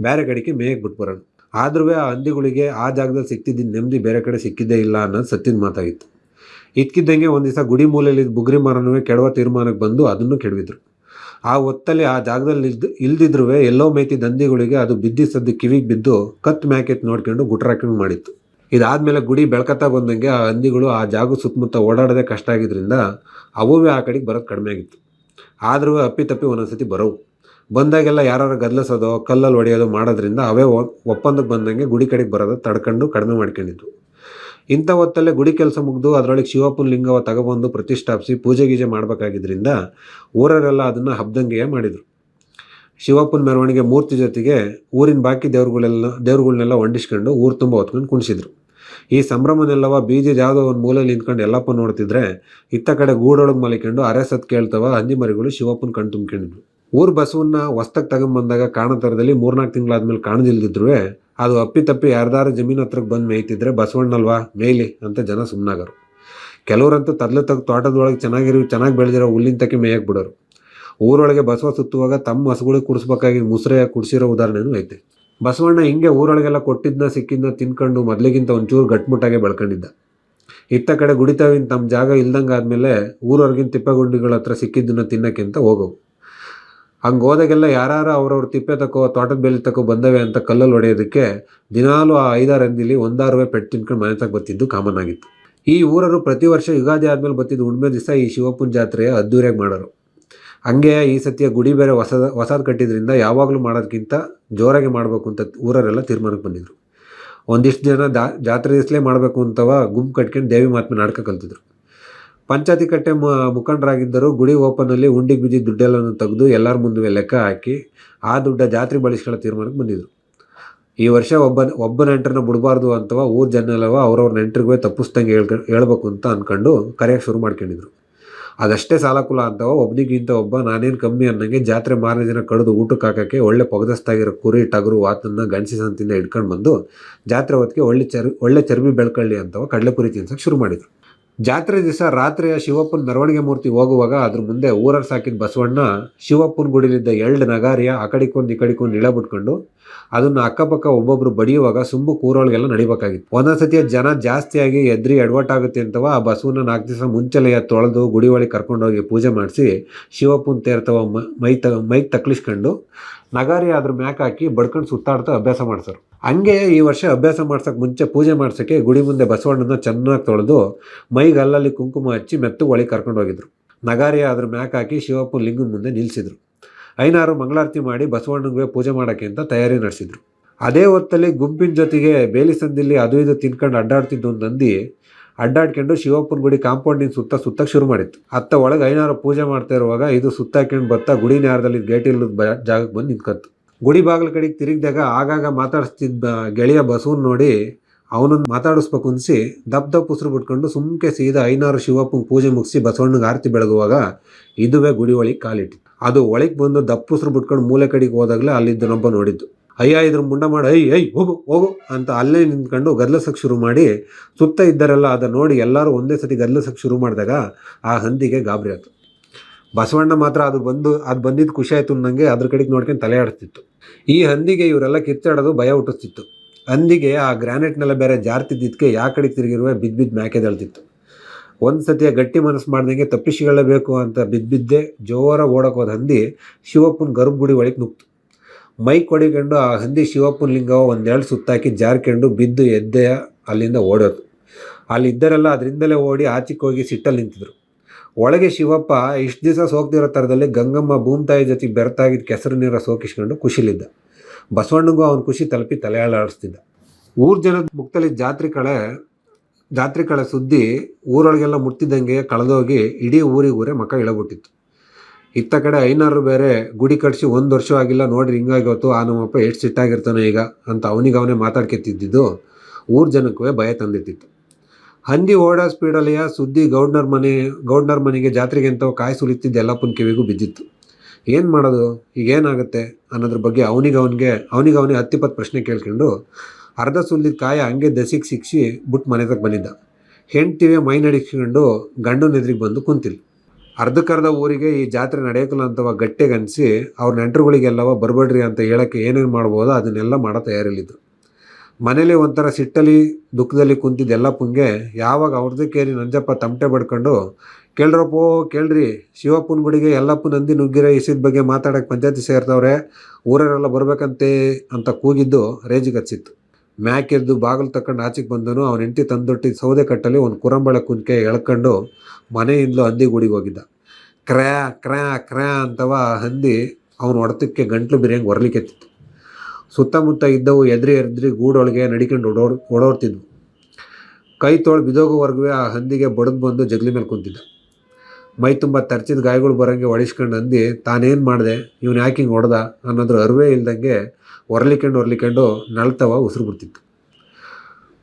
ಬೇರೆ ಕಡೆಗೆ ಮೇಯಕ್ಕೆ ಬಿಟ್ಬರೋಣ ಆದ್ರೂ ಆ ಹಂದಿಗಳಿಗೆ ಆ ಜಾಗದಲ್ಲಿ ಸಿಕ್ತಿದ್ದ ನೆಮ್ಮದಿ ಬೇರೆ ಕಡೆ ಸಿಕ್ಕಿದ್ದೇ ಇಲ್ಲ ಅನ್ನೋದು ಸತ್ಯದ ಮಾತಾಗಿತ್ತು. ಇದ್ಕಿದ್ದಂಗೆ ಒಂದು ದಿವಸ ಗುಡಿ ಮೂಲೆಯಲ್ಲಿ ಬುಗ್ರಿ ಮರನೂ ಕೆಡವ ತೀರ್ಮಾನಕ್ಕೆ ಬಂದು ಅದನ್ನು ಕೆಡವಿದ್ರು. ಆ ಹೊತ್ತಲ್ಲಿ ಆ ಜಾಗದಲ್ಲಿ ಇಲ್ದ ಇಲ್ದಿದ್ರೂ ಎಲ್ಲೋ ಮೈತಿ ದಂದಿಗಳಿಗೆ ಅದು ಬಿದ್ದಿ ಸದ್ದು ಕಿವಿಗೆ ಬಿದ್ದು ಕತ್ ಮ್ಯಾಕೆತ್ ನೋಡ್ಕೊಂಡು ಗುಟ್ರಾಕಿಂಗ್ ಮಾಡಿತ್ತು. ಇದಾದಮೇಲೆ ಗುಡಿ ಬೆಳಕತ್ತಾ ಬಂದಂಗೆ ಆ ಹಂದಿಗಳು ಆ ಜಾಗ ಸುತ್ತಮುತ್ತ ಓಡಾಡದೆ ಕಷ್ಟ ಆಗಿದ್ರಿಂದ ಅವುವೇ ಆ ಕಡೆಗೆ ಬರೋದು ಕಡಿಮೆ ಆಗಿತ್ತು. ಆದ್ರೂ ಅಪ್ಪಿತಪ್ಪಿ ಒಂದೊಂದ್ಸತಿ ಬರೋವು. ಬಂದಾಗೆಲ್ಲ ಯಾರು ಗದ್ಲಸೋದೋ ಕಲ್ಲಲ್ಲಿ ಹೊಡೆಯೋದು ಮಾಡೋದ್ರಿಂದ ಅವೇ ಒಪ್ಪಂದಕ್ಕೆ ಬಂದಂಗೆ ಗುಡಿ ಕಡೆಗೆ ಬರೋದು ತಡ್ಕೊಂಡು ಕಡಿಮೆ ಮಾಡ್ಕೊಂಡಿದ್ವು. ಇಂಥ ಹೊತ್ತಲ್ಲೇ ಗುಡಿ ಕೆಲಸ ಮುಗಿದು ಅದರೊಳಗೆ ಶಿವಪ್ಪನ ಲಿಂಗವ ತಗೊಬಂದು ಪ್ರತಿಷ್ಠಾಪಿಸಿ ಪೂಜೆ ಗೀಜೆ ಮಾಡಬೇಕಾಗಿದ್ದರಿಂದ ಊರರೆಲ್ಲ ಅದನ್ನು ಹಬ್ದಂಗೆಯೇ ಮಾಡಿದರು. ಶಿವಪ್ಪನ ಮೆರವಣಿಗೆ ಮೂರ್ತಿ ಜೊತೆಗೆ ಊರಿನ ಬಾಕಿ ದೇವ್ರುಗಳೆಲ್ಲ ದೇವ್ರುಗಳನ್ನೆಲ್ಲ ಹೊಂಡಿಸ್ಕೊಂಡು ಊರು ತುಂಬ ಹೊತ್ಕೊಂಡು ಕುಣಿಸಿದ್ರು. ಈ ಸಂಭ್ರಮನೆಲ್ಲವ ಬೀಜದ ಯಾವುದೋ ಒಂದು ಮೂಲೆಯಲ್ಲಿ ನಿಂತ್ಕೊಂಡು ಎಲ್ಲಪ್ಪ ನೋಡ್ತಿದ್ರೆ ಇತ್ತ ಕಡೆ ಗೂಡೊಳಗೆ ಮಲಿಕೊಂಡು ಅರೆ ಸತ್ ಕೇಳ್ತವ, ಹಂದಿ ಮರಿಗಳು ಶಿವಪ್ಪನ ಕಣ್ ತುಂಬ್ಕೊಂಡಿದ್ವು. ಊರು ಬಸವನ್ನ ಹೊಸ್ತಕ್ಕೆ ತಗೊಂಬಂದಾಗ ಕಾಣತರದಲ್ಲಿ ಮೂರ್ನಾಲ್ಕು ತಿಂಗಳಾದ್ಮೇಲೆ ಕಾಣದಿಲ್ದಿದ್ರು ಅದು ಅಪ್ಪಿತಪ್ಪಿ ಯಾರ್ದಾರು ಜಮೀನು ಹತ್ರಕ್ಕೆ ಬಂದು ಮೇಯ್ತಿದ್ರೆ ಬಸವಣ್ಣಲ್ವಾ? ಮೇಯ್ಲಿ ಅಂತ ಜನ ಸುಮ್ಮನಾಗರು ಕೆಲವರಂತೂ ತದ್ಲು ತಗ್ ತೋಟದೊಳಗೆ ಚೆನ್ನಾಗಿರು, ಚೆನ್ನಾಗಿ ಬೆಳೆದಿರೋ ಹುಲ್ಲಿನ ತಕ್ಕಿ ಮೇಯಕ್ಕೆ ಬಿಡೋರು ಊರೊಳಗೆ ಬಸವ ಸುತ್ತುವಾಗ ತಮ್ಮ ಹಸುಗಳಿಗೆ ಕುಡಿಸ್ಬೇಕಾಗಿ ಮುಸ್ರೆ ಕುಡಿಸಿರೋ ಉದಾಹರಣೆನೂ ಐತೆ. ಬಸವಣ್ಣ ಹಿಂಗೆ ಊರೊಳಗೆಲ್ಲ ಕೊಟ್ಟಿದ್ದನ್ನ ಸಿಕ್ಕಿದ್ದನ್ನ ತಿನ್ಕೊಂಡು ಮೊದಲಿಗಿಂತ ಒಂಚೂರು ಗಟ್ಮುಟ್ಟಾಗೆ ಬೆಳ್ಕೊಂಡಿದ್ದ. ಇತ್ತ ಕಡೆ ಗುಡಿತಾವಿನ ತಮ್ಮ ಜಾಗ ಇಲ್ದಂಗೆ ಆದಮೇಲೆ ಊರೊರ್ಗಿನ ತಿಪ್ಪಗುಂಡಿಗಳ ಹತ್ರ ಸಿಕ್ಕಿದ್ದನ್ನ ತಿನ್ನೋಕ್ಕಿಂತ ಹೋಗವು. ಹಂಗೆ ಹೋದಾಗೆಲ್ಲ ಯಾರು ಅವ್ರವ್ರ ತಿಪ್ಪೆ ತಕೋ ತೋಟದ ಬೇಲಿ ತಕೋ ಬಂದವೆ ಅಂತ ಕಲ್ಲಲ್ಲಿ ಹೊಡೆಯೋದಕ್ಕೆ ದಿನಾಲು ಆ ಐದಾರು ಹಂದಿಲಿ ಒಂದಾರುವೆ ಪೆಟ್ಟು ತಿನ್ಕೊಂಡು ಮನೆ ತಗ ಬರ್ತಿದ್ದು ಕಾಮನ್ ಆಗಿತ್ತು. ಈ ಊರರು ಪ್ರತಿ ವರ್ಷ ಯುಗಾದಿ ಆದ್ಮೇಲೆ ಬತ್ತಿದ್ದು ಹುಣ್ಮೆ ದಿವಸ ಈ ಶಿವಪ್ಪನ ಜಾತ್ರೆಯ ಅದ್ದೂರಿಯಾಗಿ ಮಾಡೋರು. ಹಂಗೆ ಈ ಸತಿಯ ಗುಡಿ ಬೇರೆ ಹೊಸದ, ಹೊಸದು ಕಟ್ಟಿದ್ರಿಂದ ಯಾವಾಗಲೂ ಮಾಡೋದಕ್ಕಿಂತ ಜೋರಾಗಿ ಮಾಡಬೇಕು ಅಂತ ಊರರೆಲ್ಲ ತೀರ್ಮಾನಕ್ಕೆ ಬಂದಿದ್ರು. ಒಂದಿಷ್ಟು ಜನ ದಾ ಜಾತ್ರೆ ದಿವಸಲೇ ಮಾಡಬೇಕು ಅಂತವ ಗುಂಪು ಕಟ್ಕೊಂಡು ದೇವಿ ಮಾತ್ಮೆ ನಾಟಕ ಕಲ್ತಿದ್ರು. ಪಂಚಾಯತಿ ಕಟ್ಟೆ ಮುಖಂಡರಾಗಿದ್ದರು ಗುಡಿ ಓಪನಲ್ಲಿ ಉಂಡಿಗೆ ಬಿದ್ದಿದ್ದ ದುಡ್ಡೆಲ್ಲನ್ನು ತೆಗೆದು ಎಲ್ಲರ ಮುಂದೆ ಲೆಕ್ಕ ಹಾಕಿ ಆ ದುಡ್ಡ ಜಾತ್ರೆ ಬಳಸ್ಕೊಳ್ಳೋ ತೀರ್ಮಾನಕ್ಕೆ ಬಂದಿದ್ರು. ಈ ವರ್ಷ ಒಬ್ಬ ಒಬ್ಬ ನೆಂಟರನ್ನ ಬಿಡಬಾರ್ದು ಅಂತವ ಊರು ಜನಲ್ಲವ ಅವ್ರವ್ರ ನೆಂಟರಿಗೆ ತಪ್ಪಿಸ್ದಂಗೆ ಹೇಳ್ಕ, ಹೇಳ್ಬೇಕು ಅಂತ ಅಂದ್ಕೊಂಡು ಕರೆಯೋಕೆ ಶುರು ಮಾಡ್ಕೊಂಡಿದ್ರು. ಅದಷ್ಟೇ ಸಾಲಕುಲ ಅಂತವ ಒಬ್ಬನಿಗಿಂತ ಒಬ್ಬ ನಾನೇನು ಕಮ್ಮಿ ಅನ್ನಂಗೆ ಜಾತ್ರೆ ಮಾರನೇ ದಿನ ಕಡಿದು ಊಟಕ್ಕೆ ಹಾಕೋಕ್ಕೆ ಒಳ್ಳೆ ಪೊಗದಸ್ತಾಗಿರೋ ಕುರಿ, ಟಗರು, ವಾತನ್ನ, ಗಣಸಿ ಸಂತಿಂದ ಹಿಡ್ಕೊಂಡು ಬಂದು ಜಾತ್ರೆ ಹೊತ್ತಿಗೆ ಒಳ್ಳೆ ಚರ್, ಒಳ್ಳೆ ಚರ್ಬಿ ಬೆಳ್ಕೊಳ್ಳಿ ಅಂತವ ಕಡಲೆಪುರಿ ತಿನ್ಸಕ್ಕೆ ಶುರು ಮಾಡಿದ್ರು. ಜಾತ್ರೆ ದಿವಸ ರಾತ್ರಿಯ ಶಿವಪ್ಪನ ಮೆರವಣಿಗೆ ಮೂರ್ತಿ ಹೋಗುವಾಗ ಅದ್ರ ಮುಂದೆ ಊರಲ್ಲಿ ಸಾಕಿದ ಬಸವಣ್ಣ ಶಿವಪ್ಪನ ಗುಡಿಲಿದ್ದ ಎರಡು ನಗಾರಿಯ ಆ ಕಡೆಕೊಂದು ಈ ಕಡೆಗೊಂದು ಇಳ ಬಿಟ್ಕೊಂಡು ಅದನ್ನ ಅಕ್ಕಪಕ್ಕ ಒಬ್ಬೊಬ್ರು ಬಡಿಯುವಾಗ ಸುಂಬು ಕೂರೋಳಿಗೆಲ್ಲ ನಡಿಬೇಕಾಗಿತ್ತು. ಒಂದೊಂದ್ಸತಿ ಜನ ಜಾಸ್ತಿಯಾಗಿ ಎದ್ರಿ ಎಡವಟ್ಟಾಗುತ್ತೆ ಅಂತವ ಆ ಬಸವನ್ನ ನಾಲ್ಕು ದಿವಸ ಮುಂಚೆಲೆಯ ತೊಳೆದು ಗುಡಿ ಒಳಗೆ ಕರ್ಕೊಂಡೋಗಿ ಪೂಜೆ ಮಾಡಿಸಿ ಶಿವಪ್ಪನ ತೇರ್ತವ ಮ- ತ ಮೈಗೆ ತಕ್ಲಿಸ್ಕೊಂಡು ನಗಾರಿ ಅದ್ರ ಮ್ಯಾಕ್ ಹಾಕಿ ಬಡ್ಕೊಂಡು ಸುತ್ತಾಡ್ತಾ ಅಭ್ಯಾಸ ಮಾಡ್ಸೋರು. ಹಂಗೆ ಈ ವರ್ಷ ಅಭ್ಯಾಸ ಮಾಡ್ಸೋಕ್ಕೆ ಮುಂಚೆ ಪೂಜೆ ಮಾಡ್ಸೋಕ್ಕೆ ಗುಡಿ ಮುಂದೆ ಬಸವಣ್ಣನ ಚೆನ್ನಾಗಿ ತೊಳೆದು ಮೈಗೆ ಅಲ್ಲಲ್ಲಿ ಕುಂಕುಮ ಹಚ್ಚಿ ಮೆತ್ತು ಒಳಗೆ ಕರ್ಕೊಂಡು ಹೋಗಿದ್ರು. ನಗಾರಿ ಅದ್ರ ಮ್ಯಾಕ್ ಹಾಕಿ ಶಿವಪ್ಪನ ಲಿಂಗನ ಮುಂದೆ ನಿಲ್ಲಿಸಿದ್ರು ಐನಾರು ಮಂಗಳಾರತಿ ಮಾಡಿ ಬಸವಣ್ಣನಿಗೆ ಪೂಜೆ ಮಾಡೋಕ್ಕೆ ಅಂತ ತಯಾರಿ ನಡೆಸಿದ್ರು. ಅದೇ ಹೊತ್ತಲ್ಲಿ ಗುಂಪಿನ ಜೊತೆಗೆ ಬೇಲಿ ಸಂದಿಲ್ಲಿ ಅದು ಇದು ತಿನ್ಕೊಂಡು ಅಡ್ಡಾಡ್ತಿದ್ದು ಒಂದು ನಂದಿ ಅಡ್ಡಾಡ್ಕೊಂಡು ಶಿವಪ್ಪನ ಗುಡಿ ಕಾಂಪೌಂಡಿನ ಸುತ್ತ ಸುತ್ತಕ್ಕೆ ಶುರು ಮಾಡಿತ್ತು. ಅತ್ತ ಒಳಗೆ ಐನಾರು ಪೂಜೆ ಮಾಡ್ತಾ ಇರುವಾಗ ಇದು ಸುತ್ತಾಕೊಂಡು ಬರ್ತಾ ಗುಡಿ ಯಾರದಲ್ಲಿ ಗೇಟ್ ಇಲ್ಲದ ಜಾಗಕ್ಕೆ ಬಂದು ನಿಂತ್ಕತ್ತು ಗುಡಿ ಬಾಗಿಲು ಕಡೆಗೆ ತಿರುಗಿದಾಗ ಆಗಾಗ ಮಾತಾಡಿಸ್ತಿದ್ದ ಗೆಳೆಯ ಬಸವನ್ ನೋಡಿ ಅವನನ್ನು ಮಾತಾಡಿಸ್ಬೇಕು ಅನಿಸಿ ದಪ್ಪ ದಪ್ಪ ಉಸಿರು ಬಿಟ್ಕೊಂಡು ಸುಮ್ಕೆ ಸೀದಾ ಐನಾರು ಶಿವಪ್ಪನ ಪೂಜೆ ಮುಗಿಸಿ ಬಸವಣ್ಣಗೆ ಆರತಿ ಬೆಳಗುವಾಗ ಇದುವೇ ಗುಡಿ ಒಳಗೆ ಕಾಲಿಟ್ಟಿತ್ತು ಅದು ಒಳಗೆ ಬಂದು ದಪ್ಪ ಉಸಿರು ಬಿಟ್ಕೊಂಡು ಮೂಲೆ ಕಡೆಗೆ ಹೋದಾಗಲೇ ಅಲ್ಲಿದ್ದನೊಬ್ಬ ನೋಡಿದ್ದು. ಅಯ್ಯ, ಇದ್ರ ಮುಂಡ ಮಾಡಿ ಐ ಐ ಹೋಗು ಹೋಗು ಅಂತ ಅಲ್ಲೇ ನಿಂತ್ಕೊಂಡು ಗದ್ಲಸಕ್ಕೆ ಶುರು ಮಾಡಿ ಸುತ್ತ ಇದ್ದರೆಲ್ಲ ಅದನ್ನು ನೋಡಿ ಎಲ್ಲರೂ ಒಂದೇ ಸತಿ ಗದ್ಲಸಕ್ಕೆ ಶುರು ಮಾಡಿದಾಗ ಆ ಹಂದಿಗೆ ಗಾಬರಿ ಆಯ್ತು ಬಸವಣ್ಣ ಮಾತ್ರ ಅದು ಬಂದು, ಅದು ಬಂದಿದ್ದು ಖುಷಿ ಆಯಿತು ಅನ್ನಂಗೆ ಅದ್ರ ಕಡೆಗೆ ನೋಡ್ಕೊಂಡು ತಲೆ ಆಡಿಸ್ತಿತ್ತು ಈ ಹಂದಿಗೆ ಇವರೆಲ್ಲ ಕಿತ್ತಾಡೋದು ಭಯ ಹುಟ್ಟಿಸ್ತಿತ್ತು. ಹಂದಿಗೆ ಆ ಗ್ರಾನೈಟ್ನೆಲ್ಲ ಬೇರೆ ಜಾರ್ತಿದ್ದಕ್ಕೆ ಯಾ ಕಡೆ ತಿರುಗಿರುವ ಬಿದ್ದು ಬಿದ್ದು ಮ್ಯಾಕೆದಳ್ತಿತ್ತು ಒಂದು ಸತಿಯ ಗಟ್ಟಿ ಮನಸ್ಸು ಮಾಡ್ದಂಗೆ ತಪ್ಪಿಸಿಕೊಳ್ಳಬೇಕು ಅಂತ ಬಿದ್ದು ಬಿದ್ದೆ ಜೋರ ಹೋದ ಹಂದಿ ಶಿವಪ್ಪನ ಗರ್ಭಗುಡಿ ಒಳಗೆ ನುಗ್ತು. ಮೈ ಕೊಡಿಕೊಂಡು ಆ ಹಂದಿ ಶಿವಪ್ಪನ ಲಿಂಗವ ಒಂದೆರಡು ಸುತ್ತಾಕಿ ಜಾರ್ಕೊಂಡು ಬಿದ್ದು ಎದ್ದೆ ಅಲ್ಲಿಂದ ಓಡೋದು. ಅಲ್ಲಿದ್ದರೆಲ್ಲ ಅದರಿಂದಲೇ ಓಡಿ ಆಚೆಗೆ ಹೋಗಿ ಸಿಟ್ಟಲ್ಲಿ ನಿಂತಿದ್ರು. ಒಳಗೆ ಶಿವಪ್ಪ ಇಷ್ಟು ದಿವಸ ಸೋಕ್ತಿರೋ ಥರದಲ್ಲಿ ಗಂಗಮ್ಮ ಭೂಮ್ತಾಯಿ ಜೊತೆಗೆ ಬೆರ್ತಾಗಿದ್ದ ಕೆಸರು ನೀರ ಸೋಕಿಸ್ಕೊಂಡು ಖುಷಿಲಿದ್ದ. ಬಸವಣ್ಣಗೂ ಅವನ ಖುಷಿ ತಲುಪಿ ತಲೆಯಾಳಾಡಿಸ್ತಿದ್ದ. ಊರ್ ಜನದ ಮುಕ್ತಲಿ ಜಾತ್ರೆ ಕಳೆ ಜಾತ್ರೆ ಕಳೆ ಸುದ್ದಿ ಊರೊಳಗೆಲ್ಲ ಮುಟ್ಟಿದ್ದಂಗೆ ಕಳೆದೋಗಿ ಇಡೀ ಊರಿಗೆ ಊರೇ ಮಕ್ಕ ಇಳಬಿಟ್ಟಿತ್ತು ಇತ್ತ ಕಡೆ ಐನಾರು ಬೇರೆ ಗುಡಿ ಕಟ್ಸಿ ಒಂದು ವರ್ಷ ಆಗಿಲ್ಲ, ನೋಡ್ರಿ ಹಿಂಗಾಗೋತು ಆ ನಮ್ಮಪ್ಪ ಎಷ್ಟು ಸಿಟ್ಟಾಗಿರ್ತಾನೆ ಈಗ ಅಂತ ಅವನಿಗೆ ಅವನೇ ಮಾತಾಡ್ಕೆತ್ತಿದ್ದು ಊರ್ ಜನಕ್ಕೂ ಭಯ ತಂದಿಟ್ಟಿತ್ತು. ಹಂದಿ ಓಡಾ ಸ್ಪೀಡಲೆಯ ಸುದ್ದಿ ಗೌಡ್ನರ್ ಮನೆ, ಗೌಡ್ನರ್ ಮನೆಗೆ ಜಾತ್ರೆಗೆ ಅಂತ ಕಾಯಿ ಸುಲಿತಿದ್ದ ಎಲ್ಲಪ್ಪನ ಕಿವಿಗೂ ಬಿದ್ದಿತ್ತು. ಏನು ಮಾಡೋದು? ಈಗ ಏನಾಗುತ್ತೆ ಅನ್ನೋದ್ರ ಬಗ್ಗೆ ಅವನಿಗೆ ಅವನಿಗೆ ಅವನಿಗೆ ಅವನಿಗೆ ಹತ್ತಿಪ್ಪತ್ತು ಪ್ರಶ್ನೆ ಕೇಳ್ಕೊಂಡು ಅರ್ಧ ಸುಲಿದ ಕಾಯ ಹಂಗೆ ದಸಿಗೆ ಸಿಕ್ಸಿ ಬಿಟ್ಟು ಮನೆ ಬಂದಿದ್ದ. ಹೆಂಡ್ತಿವೆ ಮೈ ನಡಿಸ್ಕೊಂಡು ಗಂಡನ ಎದುರಿಗೆ ಬಂದು ಕುಂತಿಲ್ಲ ಅರ್ಧಕ್ಕರ್ಧ ಊರಿಗೆ ಈ ಜಾತ್ರೆ ನಡೆಯಕಲ್ಲ ಅಂತವ ಗಟ್ಟಿಗನಿಸಿ ಅವ್ರ ನೆಂಟರುಗಳಿಗೆಲ್ಲವ ಬರಬೇಡ್ರಿ ಅಂತ ಹೇಳೋಕ್ಕೆ ಏನೇನು ಮಾಡ್ಬೋದೋ ಅದನ್ನೆಲ್ಲ ಮಾಡೋ ತಯಾರಿಲ್ಲಿದ್ದು ಮನೇಲಿ ಒಂಥರ ಸಿಟ್ಟಲ್ಲಿ, ದುಃಖದಲ್ಲಿ ಕುಂತಿದ್ದೆಲ್ಲ ಪುಂಗೆ ಯಾವಾಗ ಅವ್ರದ್ದೇ ಕೇರಿ ನಂಜಪ್ಪ ತಮಟೆ ಬಡ್ಕೊಂಡು ಕೇಳ್ರಪ್ಪೋ ಕೇಳ್ರಿ, ಶಿವಪ್ಪನ ಗುಡಿಗೆ ಎಲ್ಲಪ್ಪ ನಂದಿ ನುಗ್ಗಿರೋ ಇಸಿದ ಬಗ್ಗೆ ಮಾತಾಡೋಕೆ ಪಂಚಾಯತಿ ಸೇರ್ತವ್ರೆ ಊರವರೆಲ್ಲ ಬರಬೇಕಂತೆ ಅಂತ ಕೂಗಿದ್ದು ರೇಜಿಗೆ ಹಚ್ಚಿತ್ತು ಮ್ಯಾಕೆದ್ದು ಬಾಗಿಲು ತಕೊಂಡು ಆಚೆಗೆ ಬಂದನು. ಅವನ ಹೆಂಡತಿ ತಂದೊಟ್ಟಿ ಸೌದೆ ಕಟ್ಟಲ್ಲಿ ಒಂದು ಕುರಂಬಳೆ ಕುಂಕೆ ಎಳ್ಕೊಂಡು ಮನೆಯಿಂದಲೂ ಹಂದಿ ಗುಡಿಗೆ ಹೋಗಿದ್ದ. ಕ್ರ್ಯಾ ಕ್ರ್ಯಾ ಕ್ರ್ಯಾ ಅಂತವ ಹಂದಿ ಅವನ ಹೊಡೆತಕ್ಕೆ ಗಂಟ್ಲು ಬಿರಿಯಂಗೆ ಹೊರ್ಲಿಕ್ಕೆತ್ತಿತ್ತು ಸುತ್ತಮುತ್ತ ಇದ್ದವು ಎದ್ರಿ ಎದ್ರಿ ಗೂಡೊಳಗೆ ನಡಿಕೊಂಡು ಓಡೋ ಓಡೋಡ್ತಿದ್ವು ಕೈ ತೋಳು ಬಿದೋಗೋವರೆಗೂ ಆ ಹಂದಿಗೆ ಬಡದು ಬಂದು ಜಗಲಿ ಮೇಲೆ ಕುಂತಿದ್ದ. ಮೈ ತುಂಬ ತರ್ಚಿದ ಗಾಯಗಳು ಬರೋಂಗೆ ಹೊಡಿಸ್ಕೊಂಡು ಹಂದಿ ತಾನೇನು ಮಾಡಿದೆ? ಇವನು ಯಾಕೆ ಹಿಂಗೆ ಹೊಡೆದ? ಅನ್ನೋದ್ರ ಅರಿವೇ ಇಲ್ದಂಗೆ ಹೊರಲಿಕೊಂಡು ಹೊರಲಿಕೊಂಡು ನಳ್ತವ ಉಸಿರು ಬಿಡ್ತಿತ್ತು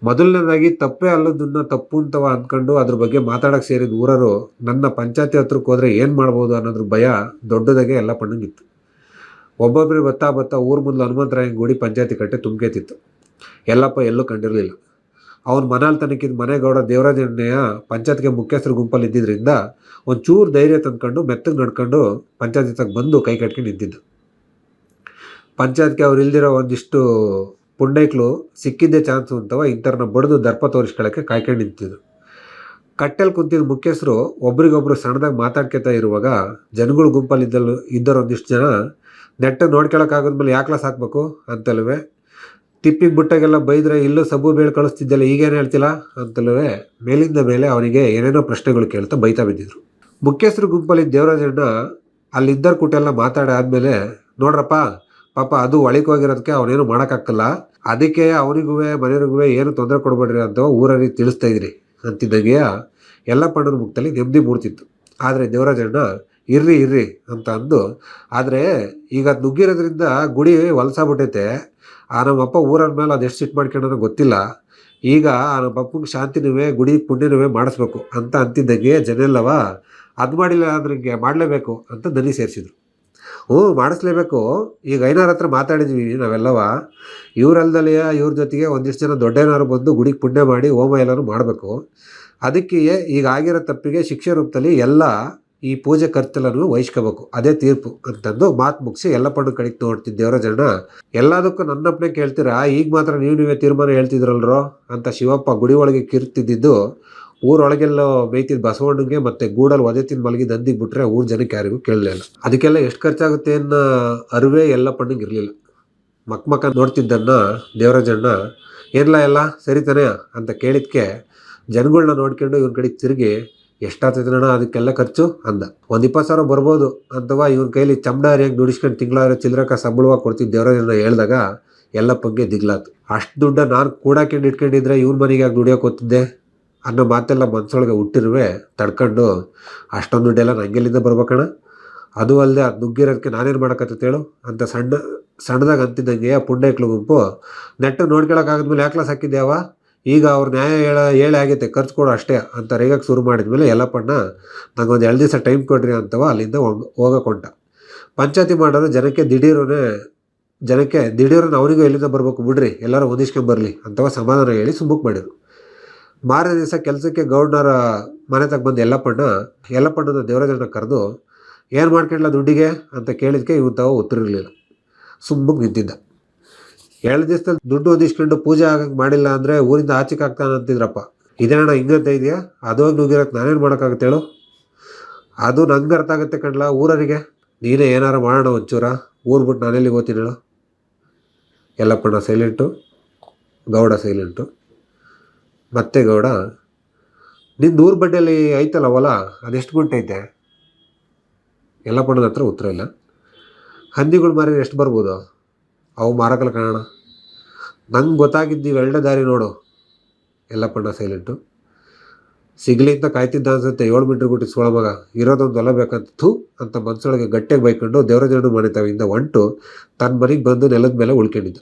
ಮೊದಲನೇದಾಗಿ ತಪ್ಪೇ ಅಲ್ಲದನ್ನ ತಪ್ಪು ಅಂತವ ಅಂದ್ಕೊಂಡು ಅದ್ರ ಬಗ್ಗೆ ಮಾತಾಡೋಕ್ಕೆ ಸೇರಿದ ಊರರು, ನನ್ನ ಪಂಚಾಯತಿ ಹತ್ರಕ್ಕೆ ಹೋದರೆ ಏನು ಮಾಡ್ಬೋದು? ಅನ್ನೋದ್ರ ಭಯ ದೊಡ್ಡದಾಗೆ ಎಲ್ಲ ಪಣ್ಣಂಗಿತ್ತು ಒಬ್ಬೊಬ್ಬರಿಗೆ ಬತ್ತಾ ಬತ್ತಾ ಊರ ಮುಂದೆ ಹನುಮಂತರಾಯನ ಗುಡಿ ಪಂಚಾಯತಿ ಕಟ್ಟೆ ತುಂಬಿಕೆತಿತ್ತು. ಎಲ್ಲಪ್ಪ ಎಲ್ಲೂ ಕಂಡಿರಲಿಲ್ಲ. ಅವನ ಮನಾಲ್ ತನಕಿದ್ದ ಮನೆಗೌಡ ದೇವರಾಜಣ್ಣಯ್ಯ ಪಂಚಾಯತ್ಗೆ ಮುಖ್ಯಸ್ಥರ ಗುಂಪಲ್ಲಿ ಇದ್ದಿದ್ದರಿಂದ ಒಂಚೂರು ಧೈರ್ಯ ತಂದ್ಕೊಂಡು ಮೆತ್ತಗೆ ನಡ್ಕೊಂಡು ಪಂಚಾಯತ್ ಬಂದು ಕೈ ಕಟ್ಕೊಂಡು ನಿಂತಿದ್ದ. ಪಂಚಾಯತ್ಗೆ ಅವ್ರು ಇಲ್ದಿರೋ ಒಂದಿಷ್ಟು ಪುಂಡೈಕ್ಳು ಸಿಕ್ಕಿದ್ದೇ ಚಾನ್ಸ್ ಅಂತವ ಇಂಥರನ್ನ ಬಡಿದು ದರ್ಪ ತೋರಿಸ್ಕೊಳ್ಳೋಕ್ಕೆ ಕಾಯ್ಕೊಂಡು ನಿಂತಿದ್ರು ಕಟ್ಟೆಲ್ ಕುಂತಿದ್ದ ಮುಖ್ಯಸ್ಥರು ಒಬ್ರಿಗೊಬ್ರು ಸಣ್ಣದಾಗಿ ಮಾತಾಡ್ಕೊತಾ ಇರುವಾಗ ಜನಗಳು ಗುಂಪಲ್ಲಿ ಇದ್ದಲು ಇದ್ದರೊಂದಿಷ್ಟು ಜನ ನೆಟ್ಟ ನೋಡ್ಕೊಳಕ್ಕಾಗದ್ಮೇಲೆ ಕ್ಲಾಸ್ ಹಾಕ್ಬೇಕು ಅಂತಲ್ವೇ. ತಿಪ್ಪಿಗೆ ಬಿಟ್ಟಾಗೆಲ್ಲ ಬೈದ್ರೆ ಇಲ್ಲೂ ಸಬ್ಬು ಬೇಳೆ ಕಳಿಸ್ತಿದ್ದಲ್ಲ, ಈಗೇನು ಹೇಳ್ತಿಲ್ಲ ಅಂತಲ್ವೇ. ಮೇಲಿಂದ ಮೇಲೆ ಅವನಿಗೆ ಏನೇನೋ ಪ್ರಶ್ನೆಗಳು ಕೇಳ್ತಾ ಬೈತಾ ಬಿದ್ದಿದ್ರು. ಮುಖ್ಯಸ್ಥರು ಗುಂಪಲ್ಲಿ ದೇವರಾಜಣ್ಣ ಅಲ್ಲಿದ್ದರ ಕೂಟೆಲ್ಲ ಮಾತಾಡಿ ಆದಮೇಲೆ, ನೋಡ್ರಪ್ಪ, ಪಾಪ ಅದು ಒಳಗೆ ಹೋಗಿರೋದಕ್ಕೆ ಅವನೇನು ಮಾಡೋಕ್ಕಾಗಲ್ಲ ಅದಕ್ಕೆ ಅವನಿಗೂ ಮನೆಯವ್ರಿಗೂ ಏನು ತೊಂದರೆ ಕೊಡಬೇಡ್ರಿ ಅಂತ ಊರಲ್ಲಿ ತಿಳಿಸ್ತಾ ಇದ್ರಿ ಅಂತಿದ್ದಂಗೆಯ ಎಲ್ಲ ಪಣ್ಣನ ಮುಖದಲ್ಲಿ ನೆಮ್ಮದಿ ಮೂಡ್ತಿತ್ತು. ಆದರೆ ದೇವರಾಜಣ್ಣ ಇರ್ರಿ ಇರ್ರಿ ಅಂತ ಅಂದು. ಆದರೆ ಈಗ ನುಗ್ಗಿರೋದ್ರಿಂದ ಗುಡಿ ಹೊಲಸಾಗ್ಬಿಟ್ಟೈತೆ. ಆ ನಮ್ಮಪ್ಪ ಊರನ ಮೇಲೆ ಅದು ಎಷ್ಟು ಸಿಟ್ಟು ಮಾಡ್ಕೊಂಡೋ ಗೊತ್ತಿಲ್ಲ. ಈಗ ಆ ನಮ್ಮ ಅಪ್ಪಂಗೆ ಶಾಂತಿನೂ ಗುಡಿ ಪುಣ್ಯನೂ ಮಾಡಿಸ್ಬೇಕು ಅಂತ ಅಂತಿದ್ದಂಗೆ ಜನೆಲ್ಲವ, ಅದು ಮಾಡಿಲ್ಲ ಅಂದ್ರೆ ಹಿಂಗೆ ಮಾಡಲೇಬೇಕು ಅಂತ ದನಿ ಸೇರಿಸಿದ್ರು. ಹ್ಞೂ, ಮಾಡಿಸ್ಲೇಬೇಕು. ಈಗ ಐನಾರ ಹತ್ರ ಮಾತಾಡಿದ್ವಿ ನಾವೆಲ್ಲವ. ಇವರಲ್ದಲೆಯ ಇವ್ರ ಜೊತೆಗೆ ಒಂದಿಷ್ಟು ಜನ ದೊಡ್ಡೇನಾರು ಬಂದು ಗುಡಿಗೆ ಪುಣ್ಯ ಮಾಡಿ ಹೋಮ ಎಲ್ಲರೂ ಮಾಡಬೇಕು. ಅದಕ್ಕೆ ಈಗ ಆಗಿರೋ ತಪ್ಪಿಗೆ ಶಿಕ್ಷೆ ರೂಪದಲ್ಲಿ ಎಲ್ಲ ಈ ಪೂಜೆ ಕರ್ತಲನ್ನು ವಹಿಸ್ಕೋಬೇಕು. ಅದೇ ತೀರ್ಪು. ಅಂತಂದು ಮಾತು ಮುಗಿಸಿ ಎಲ್ಲ ಪಣ್ಣು ಕಡೆಗೆ ನೋಡ್ತಿದ್ದ ದೇವರಾಜಣ್ಣ ಎಲ್ಲದಕ್ಕೂ ನನ್ನಪ್ಪನೇ ಕೇಳ್ತೀರಾ? ಈಗ ಮಾತ್ರ ನೀವು ನೀವೇ ತೀರ್ಮಾನ ಹೇಳ್ತಿದ್ರಲ್ರೋ? ಅಂತ ಶಿವಪ್ಪ ಗುಡಿ ಒಳಗೆ ಕಿರ್ತಿದ್ದಿದ್ದು, ಊರೊಳಗೆಲ್ಲ ಮೇಯ್ತಿದ್ದ ಬಸವಣ್ಣಗೆ ಮತ್ತೆ ಗೂಡಲ್ಲಿ ಒದೆ ತಿಂದು ಮಲಗಿ ನಂದಿಗೆ ಬಿಟ್ರೆ ಊರ್ ಜನಕ್ಕೆ ಯಾರಿಗೂ ಕೇಳಲಿಲ್ಲ ಅದಕ್ಕೆಲ್ಲ ಎಷ್ಟು ಖರ್ಚಾಗುತ್ತೆ ಅನ್ನೋ ಅರಿವೇ ಎಲ್ಲ ಪಣ್ಣಿಗೆ ಇರಲಿಲ್ಲ. ಮಕ್ ಮಕ್ಕ ನೋಡ್ತಿದ್ದನ್ನ ದೇವರಾಜಣ್ಣ ಏನ್ಲ ಎಲ್ಲ ಸರಿತಾನೆ ಅಂತ ಕೇಳಿದ್ಕೆ ಜನಗಳನ್ನ ನೋಡ್ಕೊಂಡು ಇವ್ರ ಕಡೆಗೆ ತಿರುಗಿ ಎಷ್ಟಾಗ್ತೈತಣ್ಣ ಅದಕ್ಕೆಲ್ಲ ಖರ್ಚು ಅಂದ. ಒಂದು ಇಪ್ಪತ್ತು ಸಾವಿರ ಬರ್ಬೋದು ಅಂತವ ಇವನ ಕೈಲಿ ಚಮಡಾರಿಯಾಗಿ ದುಡಿಸ್ಕೊಂಡು ತಿಂಗಳಾರ ಚಿಲ್ಲರಕ ಸಂಬಳವಾಗಿ ಕೊಡ್ತಿದ್ದ ಹೇಳಿದಾಗ ಹೇಳ್ದಾಗ ಪಗ್ಗೆ ದಿಗ್ಲಾತು. ಅಷ್ಟು ದುಡ್ಡ ನಾನು ಕೂಡಾಕೊಂಡು ಇಟ್ಕೊಂಡಿದ್ರೆ ಇವ್ನ ಮನೆಗೆ ಯಾಕೆ ದುಡಿಯೋಕೆ ಹೋಗ್ತಿದ್ದೆ? ಅನ್ನೋ ಮಾತೆಲ್ಲ ಮನ್ಸೊಳಗೆ ಹುಟ್ಟಿರುವೆ ತಡ್ಕೊಂಡು ಅಷ್ಟೊಂದು ದುಡ್ಡೆಲ್ಲ ನಂಗೆಲ್ಲಿಂದ ಬರ್ಬೇಕಣ್ಣ ಅದು ಅಲ್ಲದೆ ಅದು ನುಗ್ಗಿರೋದಕ್ಕೆ ನಾನೇನು ಮಾಡೋಕತ್ತೈತೆ ಹೇಳು ಅಂತ ಸಣ್ಣ, ಸಣ್ಣದಾಗ ಅಂತಿದ್ದಂಗೆ ಪುಂಡೈಕ್ಳು ಗುಂಪು ನೆಟ್ಟು ನೋಡ್ಕೊಳಕ್ಕಾಗದ್ಮೇಲೆ ಯಾಕ್ಲಾಸ್ ಹಾಕಿದ್ಯಾವ ಈಗ ಅವ್ರ ನ್ಯಾಯ ಹೇಳ, ಹೇಳಿ ಆಗೈತೆ, ಖರ್ಚು ಕೊಡು ಅಷ್ಟೇ ಅಂತ ರೇಗಕ್ಕೆ ಶುರು ಮಾಡಿದ್ಮೇಲೆ ಎಲ್ಲಪ್ಪಣ್ಣ ಒಂದು ಎರಡು ದಿವಸ ಟೈಮ್ ಕೊಡ್ರಿ ಅಂತವ ಅಲ್ಲಿಂದ ಹೋಗಕ್ಕೆ ಹೊಂಟ ಪಂಚಾಯತಿ ಜನಕ್ಕೆ ದಿಢೀರನೇ, ಜನಕ್ಕೆ ದಿಢೀರನ್ನ ಅವರಿಗೂ ಎಲ್ಲಿಂದ ಬರ್ಬೇಕು ಬಿಡ್ರಿ, ಎಲ್ಲರೂ ಹೊಂದಿಸ್ಕೊಂಬರ್ಲಿ ಅಂತವ ಸಮಾಧಾನ ಹೇಳಿ ಸುಮ್ಮಕ್ಕೆ ಮಾಡಿದರು. ಮಾರನೇ ದಿವಸ ಕೆಲಸಕ್ಕೆ ಗೌರ್ನರ ಮನೆ ತಗ ಬಂದು ಎಲ್ಲಪ್ಪಣ್ಣ ಯಲ್ಲಪ್ಪಣ್ಣನ ದೇವರಾಜನ ಕರೆದು ಏನು ಮಾಡ್ಕೊಂಡ್ಲ ದುಡ್ಡಿಗೆ? ಅಂತ ಕೇಳಿದ್ಕೆ ಇವು ತಾವು ಉತ್ತರ ಇರಲಿಲ್ಲ. ಸುಮ್ಮಕ್ಕೆ ನಿಂತಿದ್ದ. ಎರಡು ದಿವಸದಲ್ಲಿ ದುಡ್ಡು ಹೊಂದಿಸ್ಕೊಂಡು ಪೂಜೆ ಆಗಕ್ಕೆ ಮಾಡಿಲ್ಲ ಅಂದರೆ ಊರಿಂದ ಆಚೆಗೆ ಆಗ್ತಾನೆ ಅಂತಿದ್ರಪ್ಪ. ಇದೇನಣ್ಣ ಹಿಂಗಂತ ಇದೆಯಾ? ಅದೋಗಿ ನುಗ್ಗಿರೋಕ್ಕೆ ನಾನೇನು ಮಾಡೋಕ್ಕಾಗತ್ತೆ ಹೇಳು. ಅದು ನಂಗೆ ಅರ್ಥ ಆಗುತ್ತೆ ಕಣ್ಲ ಊರರಿಗೆ ನೀನೇ ಏನಾರು ಮಾಡೋಣ ಒಂಚೂರ. ಊರು ಬಿಟ್ಟು ನಾನೆಲ್ಲಿ ಓದ್ತೀನಿ ಹೇಳು. ಎಲ್ಲಪ್ಪಣ್ಣ ಸೈಲೆಂಟು, ಗೌಡ ಸೈಲೆಂಟು. ಮತ್ತೆ ಗೌಡ ನಿನ್ನ ಊರು ಬಡ್ಡಿಯಲ್ಲಿ ಐತಲ್ಲ ಹೊಲ? ಅದೆಷ್ಟು ಗುಂಟೆ ಐತೆ? ಎಲ್ಲಪ್ಪಣ್ಣನ ಹತ್ರ ಉತ್ತರ ಇಲ್ಲ. ಹಂದಿಗಳು ಮಾರಿ ಎಷ್ಟು ಬರ್ಬೋದು? ಅವು ಮಾರಕಲ್ಲ ಕಾಣೋಣ. ನಂಗೆ ಗೊತ್ತಾಗಿದ್ದು ಇವೆರಡೇ ದಾರಿ ನೋಡು. ಎಲ್ಲಪ್ಪಣ್ಣ ಸೈಲೆಂಟು ಸಿಗ್ಲಿ ಅಂತ ಕಾಯ್ತಿದ್ದ ಅನ್ಸುತ್ತೆ. ಏಳು ಮೀಟ್ರ್ ಗುಟ್ಟಿ ಮಗ. ಇರೋದೊಂದು ಹೊಲ ಬೇಕಂತ ಥೂ ಅಂತ ಮನ್ಸೊಳಗೆ ಗಟ್ಟಿಗೆ ಬೈಕೊಂಡು ದೇವರಾಜಣ್ಣ ಮನೆ ಇಂದ ಹೊಂಟು ತನ್ನ ಮನೆಗೆ ಬಂದು ನೆಲದ ಮೇಲೆ ಉಳ್ಕೊಂಡಿದ್ದ.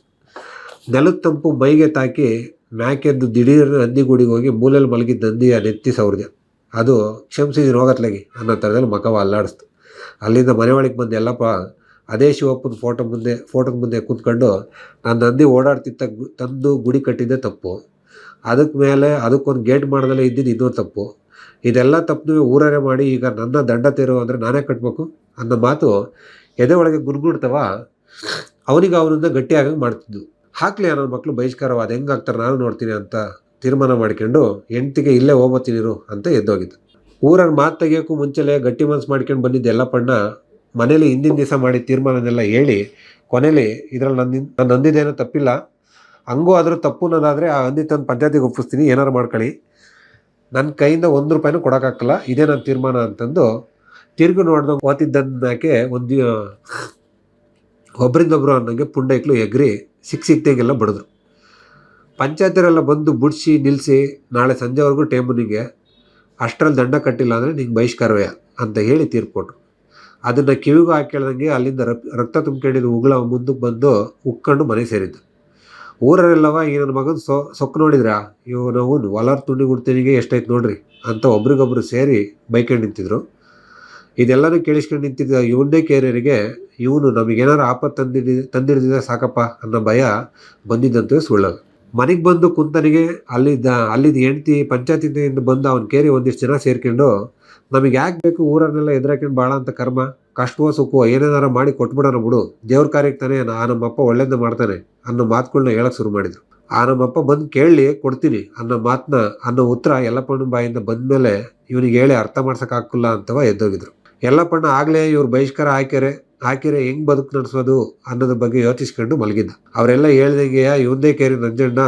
ನೆಲದ ತಂಪು ಮೈಗೆ ತಾಕಿ ಮ್ಯಾಕೆದ್ದು ದಿಢೀರ್ನ ಹಂದಿಗೂಡಿಗೆ ಹೋಗಿ ಮೂಲೆಯಲ್ಲಿ ಮಲಗಿದ್ದ ನಂದಿಯ ನೆತ್ತಿ ಸೌರ್ಯ. ಅದು ಕ್ಷಮಿಸಿದ ಹೋಗತ್ಲಾಗಿ ಅನ್ನೋ ಥರದಲ್ಲಿ ಮಕವ ಅಲ್ಲಾಡಿಸ್ತು. ಅಲ್ಲಿಂದ ಮನೆ ಒಳಗೆ ಬಂದು ಎಲ್ಲಪ್ಪ ಅದೇ ಶಿವಪ್ಪನ ಫೋಟೋ ಮುಂದೆ ಫೋಟೋದ ಮುಂದೆ ಕೂತ್ಕೊಂಡು ನಾನು ನಂದಿ ಓಡಾಡ್ತಿದ್ದ ಗು ತಂದು ಗುಡಿ ಕಟ್ಟಿದ್ದೆ ತಪ್ಪು. ಅದಕ್ಕೆ ಮೇಲೆ ಅದಕ್ಕೊಂದು ಗೇಟ್ ಮಾಡ್ದಲೇ ಇದ್ದಿದ್ದು ಇನ್ನೊಂದು ತಪ್ಪು. ಇದೆಲ್ಲ ತಪ್ಪು ಊರೇ ಮಾಡಿ ಈಗ ನನ್ನ ದಂಡ ತೆರು ಅಂದರೆ ನಾನೇ ಕಟ್ಟಬೇಕು ಅನ್ನೋ ಮಾತು ಎದೆ ಒಳಗೆ ಗುರುಗುಡ್ತವ ಅವನಿಗೆ ಅವನಿಂದ ಗಟ್ಟಿಯಾಗಂಗೆ ಮಾಡ್ತಿದ್ದು. ಹಾಕ್ಲಿ ಅನ್ನೋ ಮಕ್ಕಳು ಬಹಿಷ್ಕಾರವಾದ ಹೆಂಗೆ ಆಗ್ತಾರೆ ನಾನು ನೋಡ್ತೀನಿ ಅಂತ ತೀರ್ಮಾನ ಮಾಡ್ಕೊಂಡು ಹೆಂಡ್ತಿಗೆ ಇಲ್ಲೇ ಹೋಗ್ಬತ್ತೀನಿರು ಅಂತ ಎದ್ದೋಗಿದ್ದು. ಊರಲ್ಲಿ ಮಾತು ತೆಗಿಯೋಕ್ಕೂ ಮುಂಚೆಲೆ ಗಟ್ಟಿ ಮನಸ್ಸು ಮಾಡ್ಕೊಂಡು ಬಂದಿದ್ದ ಎಲ್ಲಪ್ಪಣ್ಣ ಮನೇಲಿ ಹಿಂದಿನ ದಿವಸ ಮಾಡಿ ತೀರ್ಮಾನನೆಲ್ಲ ಹೇಳಿ ಕೊನೆಯಲ್ಲಿ ಇದರಲ್ಲಿ ನನ್ನ ನಾನು ಅಂದಿದ್ದೇನೋ ತಪ್ಪಿಲ್ಲ. ಹಂಗೂ ಆದರೂ ತಪ್ಪು ನನ್ನಾದರೆ ಆ ಹಂದಿ ತಂದು ಪಂಚಾಯತಿಗೆ ಒಪ್ಪಿಸ್ತೀನಿ ಏನಾರು ಮಾಡ್ಕೊಳ್ಳಿ. ನನ್ನ ಕೈಯಿಂದ ಒಂದು ರೂಪಾಯಿನೂ ಕೊಡೋಕ್ಕಾಗಲ್ಲ ಇದೇ ನನ್ನ ತೀರ್ಮಾನ ಅಂತಂದು ತಿರುಗು ನೋಡ್ದಂಗೆ ಓದ್ತಿದ್ದನ್ಯಾಕೆ ಒಂದು ಒಬ್ಬರಿಂದೊಬ್ಬರು ಅನ್ನೋಂಗೆ ಪುಂಡೈಕ್ಲು ಎಗ್ರಿ ಸಿಕ್ಕ ಸಿಕ್ತಾಗೆಲ್ಲ ಬಡಿದ್ರು. ಪಂಚಾಯತಿರೆಲ್ಲ ಬಂದು ಬಿಡಿಸಿ ನಿಲ್ಲಿಸಿ ನಾಳೆ ಸಂಜೆವರೆಗೂ ಟೇಮುನಿಗೆ ಅಷ್ಟರಲ್ಲಿ ದಂಡ ಕಟ್ಟಿಲ್ಲ ಅಂದರೆ ನಿಂಗೆ ಬಹಿಷ್ಕಾರವೇ ಅಂತ ಹೇಳಿ ತೀರ್ಪು ಕೊಟ್ರು. ಅದನ್ನು ಕಿವಿಗೂ ಹಾಕೇಳ್ದಂಗೆ ಅಲ್ಲಿಂದ ರಕ್, ರಕ್ತ ತುಂಬಿಕೊಂಡಿದ್ದ ಉಗುಳ ಮುಂದಕ್ಕೆ ಬಂದು ಉಕ್ಕೊಂಡು ಮನೆ ಸೇರಿದ್ದು. ಊರರೆಲ್ಲವ ಈ ನನ್ನ ಮಗನ ಸೊ, ಸೊಕ್ಕು ನೋಡಿದ್ರಾ? ಇವು ನಾವು ಹೊಲಾರ್ ತುಂಡಿ ಗುಡ್ತೀನಿಗೆ ಎಷ್ಟೈತೆ ನೋಡ್ರಿ? ಅಂತ ಒಬ್ರಿಗೊಬ್ರು ಸೇರಿ ಬೈಕೊಂಡು ನಿಂತಿದ್ರು. ಇದೆಲ್ಲನೂ ಕೇಳಿಸ್ಕೊಂಡು ನಿಂತಿದ್ದ ಇವನ್ನೇ ಕೇರಿಯರಿಗೆ, ಇವನು ನಮಗೇನಾರು ಆಪತ್ತು ತಂದಿದ್ದ ತಂದಿಡ್ದಿದೆ ಸಾಕಪ್ಪ ಅನ್ನೋ ಭಯ ಬಂದಿದ್ದಂತ ಸುಳ್ಳದು. ಮನೆಗೆ ಬಂದು ಕುಂತನಿಗೆ ಅಲ್ಲಿದ್ದ ಅಲ್ಲಿದ್ದ ಹೆಂಡ್ತಿ ಪಂಚಾಯತಿಯಿಂದ ಬಂದು ಅವನ ಕೇರಿ ಒಂದಿಷ್ಟು ಜನ ಸೇರ್ಕೊಂಡು ನಮಗೆ ಯಾಕೆ ಬೇಕು ಊರನ್ನೆಲ್ಲ ಎದುರಾಕೊಂಡು ಭಾಳ ಅಂತ ಕರ್ಮ? ಕಷ್ಟವೋ ಸುಖವೋ ಏನೇನಾರ ಮಾಡಿ ಕೊಟ್ಬಿಡೋಣ ಬಿಡು. ದೇವ್ರ ಕಾರ್ಯಕ್ಕೆ ತಾನೇ ಆ ನಮ್ಮಪ್ಪ ಒಳ್ಳೇದು ಮಾಡ್ತಾನೆ ಅನ್ನೋ ಮಾತುಗಳನ್ನ ಹೇಳಕ್ಕೆ ಶುರು ಮಾಡಿದ್ರು. ಆ ನಮ್ಮಪ್ಪ ಬಂದು ಕೇಳಿ ಕೊಡ್ತೀನಿ ಅನ್ನೋ ಮಾತನ್ನ ಅನ್ನೋ ಉತ್ತರ ಯಲ್ಲಪ್ಪಣ್ಣ ಬಾಯಿಂದ ಬಂದಮೇಲೆ ಇವನಿಗೆ ಹೇಳಿ ಅರ್ಥ ಮಾಡ್ಸೋಕ್ಕಾಗಲ್ಲ ಅಂತವ ಎದ್ದೋಗಿದ್ರು. ಯಲ್ಲಪ್ಪಣ್ಣ ಆಗಲೇ ಇವ್ರು ಬಹಿಷ್ಕಾರ ಹಾಕ್ಯಾರೆ ಹಾಕಿರೆ ಹೆಂಗ್ ಬದುಕು ನಡೆಸೋದು ಅನ್ನೋದ್ರ ಬಗ್ಗೆ ಯೋಚಿಸ್ಕೊಂಡು ಮಲಗಿದ್ದ. ಅವರೆಲ್ಲ ಹೇಳ್ದಂಗೆ ಇವಂದೇ ಕೇರಿ ನಂಜಣ್ಣ.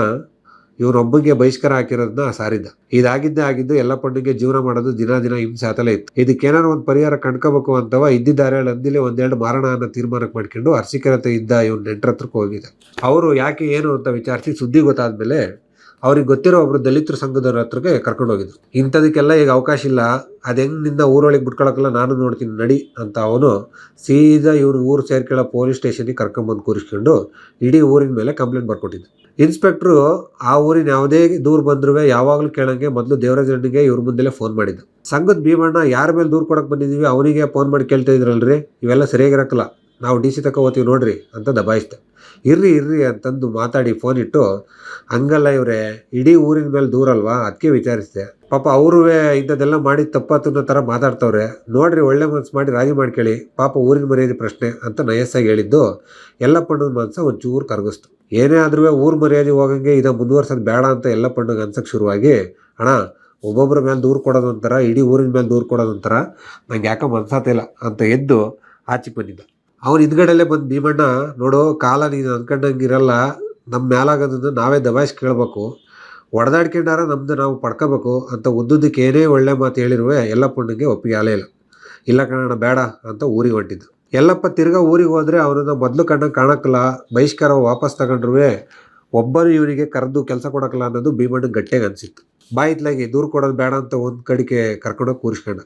ಇವನೊಬ್ಬಂಗೆ ಬಹಿಷ್ಕಾರ ಹಾಕಿರೋದನ್ನ ಸಾರಿದ್ದ. ಇದಾಗಿದ್ದೇ ಆಗಿದ್ದು ಎಲ್ಲ ಪಣ್ಣಿಗೆ ಜೀವನ ಮಾಡೋದು ದಿನ ದಿನ ಹಿಂಸೆ ಆತಲೇ ಇತ್ತು. ಇದಕ್ಕೇನಾರು ಒಂದು ಪರಿಹಾರ ಕಂಡ್ಕೋಬೇಕು ಅಂತವ ಇದ್ದಿದ್ದಾರೆ ಅಂದಿಲ್ಲ ಒಂದೆರಡು ಮಾರಣ ಅನ್ನೋ ತೀರ್ಮಾನಕ್ಕೆ ಮಾಡ್ಕೊಂಡು ಅರ್ಸಿಕರತೆ ಇದ್ದ ಇವ್ನ ನೆಂಟ್ರ ಹತ್ರಕ್ಕೆ ಹೋಗಿದ್ದ. ಅವರು ಯಾಕೆ ಏನು ಅಂತ ವಿಚಾರಿಸಿ ಸುದ್ದಿ ಗೊತ್ತಾದ್ಮೇಲೆ ಅವ್ರಿಗೆ ಗೊತ್ತಿರೋ ಒಬ್ರು ದಲಿತರ ಸಂಘದವ್ರ ಹತ್ರಕ್ಕೆ ಕರ್ಕೊಂಡು ಹೋಗಿದ್ರು. ಇಂಥದಕ್ಕೆಲ್ಲ ಈಗ ಅವಕಾಶ ಇಲ್ಲ. ಅದು ನಿಂದ ಊರೊಳಗೆ ಬಿಟ್ಕೊಳಕ್ಕೆಲ್ಲ ನಾನು ನೋಡ್ತೀನಿ ನಡಿ ಅಂತ ಅವನು ಸೀದಾ ಇವ್ರ ಊರು ಸೇರ್ಕೊಳ್ಳೋ ಪೊಲೀಸ್ ಸ್ಟೇಷನ್ಗೆ ಕರ್ಕೊಂಬಂದು ಕೂರಿಸ್ಕೊಂಡು ಇಡೀ ಊರಿನ ಮೇಲೆ ಕಂಪ್ಲೇಂಟ್ ಬರ್ಕೊಟ್ಟಿದ್ದು. ಇನ್ಸ್ಪೆಕ್ಟ್ರು ಆ ಊರಿನ ಯಾವುದೇ ದೂರ ಬಂದ್ರೂ ಯಾವಾಗಲೂ ಕೇಳಂಗೆ ಮೊದಲು ದೇವರಾಜ ರೆಡ್ಡಿಗೆ ಇವ್ರ ಮುಂದೆ ಫೋನ್ ಮಾಡಿದ್ದು. ಸಂಘದ ಭೀಮಣ್ಣ ಯಾರ ಮೇಲೆ ದೂರ ಕೊಡಕ್ಕೆ ಬಂದಿದ್ದೀವಿ ಅವನಿಗೆ ಫೋನ್ ಮಾಡಿ ಕೇಳ್ತಾ ಇದ್ರಲ್ರಿ? ಇವೆಲ್ಲ ಸರಿಯಾಗಿರಕ್ಕಲ್ಲ ನಾವು ಡಿ ಸಿ ತಕ ಹೋತೀವಿ ನೋಡ್ರಿ ಅಂತ ದಬಾಯಿಸ್ದೆ. ಇರ್ರಿ ಇರ್ರಿ ಅಂತಂದು ಮಾತಾಡಿ ಫೋನ್ ಇಟ್ಟು ಹಂಗಲ್ಲ ಇವ್ರೆ, ಇಡೀ ಊರಿನ ಮೇಲೆ ದೂರಲ್ವಾ ಅದಕ್ಕೆ ವಿಚಾರಿಸಿದೆ. ಪಾಪ ಅವರು ಇಂಥದ್ದೆಲ್ಲ ಮಾಡಿ ತಪ್ಪಾತು ಅನ್ನೋ ಥರ ಮಾತಾಡ್ತವ್ರೆ. ನೋಡ್ರಿ ಒಳ್ಳೆ ಮನಸ್ಸು ಮಾಡಿ ರಾಜಿ ಮಾಡ್ಕೇಳಿ. ಪಾಪ ಊರಿನ ಮರ್ಯಾದೆ ಪ್ರಶ್ನೆ ಅಂತ ನಯಸ್ಸಾಗಿ ಹೇಳಿದ್ದು. ಎಲ್ಲ ಮನಸ್ಸು ಮನ್ಸ ಒಂಚೂರು ಕರಗಿಸ್ತು. ಏನೇ ಆದ್ರೂ ಊರು ಮರ್ಯಾದೆ ಹೋಗಂಗೆ ಇದ ಮುಂದುವರ್ಸೋದು ಬೇಡ ಅಂತ ಎಲ್ಲ ಪಣ್ಣಗೆ ಅನ್ಸಕ್ಕೆ ಶುರುವಾಗಿ, ಅಣ್ಣ ಒಬ್ಬೊಬ್ಬರ ಮೇಲೆ ದೂರ ಕೊಡೋದು ಒಂಥರ, ಇಡೀ ಊರಿನ ಮೇಲೆ ದೂರ ಕೊಡೋದು ಒಂಥರ, ನಂಗೆ ಯಾಕೆ ಮನ್ಸಾತಿಲ್ಲ ಅಂತ ಎದ್ದು ಆಚೆ ಬಂದಿದ್ದ. ಅವ್ನು ಹಿಂದ್ಗಡೆಲ್ಲೇ ಬಂದು, ಭೀಮಣ್ಣ, ನೋಡು, ಕಾಲ ನೀನು ಅನ್ಕೊಂಡಂಗೆ ಇರಲ್ಲ ನಮ್ಮ ಮೇಲಾಗೋದನ್ನು ನಾವೇ ದಬಾಯಿಸಿ ಕೇಳಬೇಕು. ಒಡೆದಾಡ್ಕೊಂಡಾರ ನಮ್ಮದು ನಾವು ಪಡ್ಕೋಬೇಕು ಅಂತ ಉದ್ದುದಕ್ಕೆ ಏನೇ ಒಳ್ಳೆ ಮಾತು ಹೇಳಿರುವೆ, ಎಲ್ಲ ಪುಣ್ಣಿಗೆ ಒಪ್ಪಿಗೆ ಆಲೇ ಇಲ್ಲ. ಇಲ್ಲ ಕಣ ಬೇಡ ಅಂತ ಊರಿಗೆ ಹೊಂಟಿದ್ದು. ಎಲ್ಲಪ್ಪ ತಿರ್ಗಾ ಊರಿಗೆ ಹೋದ್ರೆ ಅವ್ರನ್ನ ಮೊದಲು ಕಂಡಂಗೆ ಕಾಣಕ್ಕಲ್ಲ, ಬಹಿಷ್ಕಾರ ವಾಪಸ್ ತಗೊಂಡ್ರು ಒಬ್ಬರು ಇವರಿಗೆ ಕರೆದು ಕೆಲಸ ಕೊಡಕ್ಕಲ್ಲ ಅನ್ನೋದು ಭೀಮಣ್ಣ ಗಟ್ಟಿಯಾಗಿ ಅನಿಸಿತ್ತು. ಬಾಯಿತ್ಲಾಗಿ ದೂರ ಕೊಡೋದು ಬೇಡ ಅಂತ ಒಂದು ಕಡೆಗೆ ಕರ್ಕೊಂಡೋಗಿ ಕೂರಿಸ್ಕೊಂಡ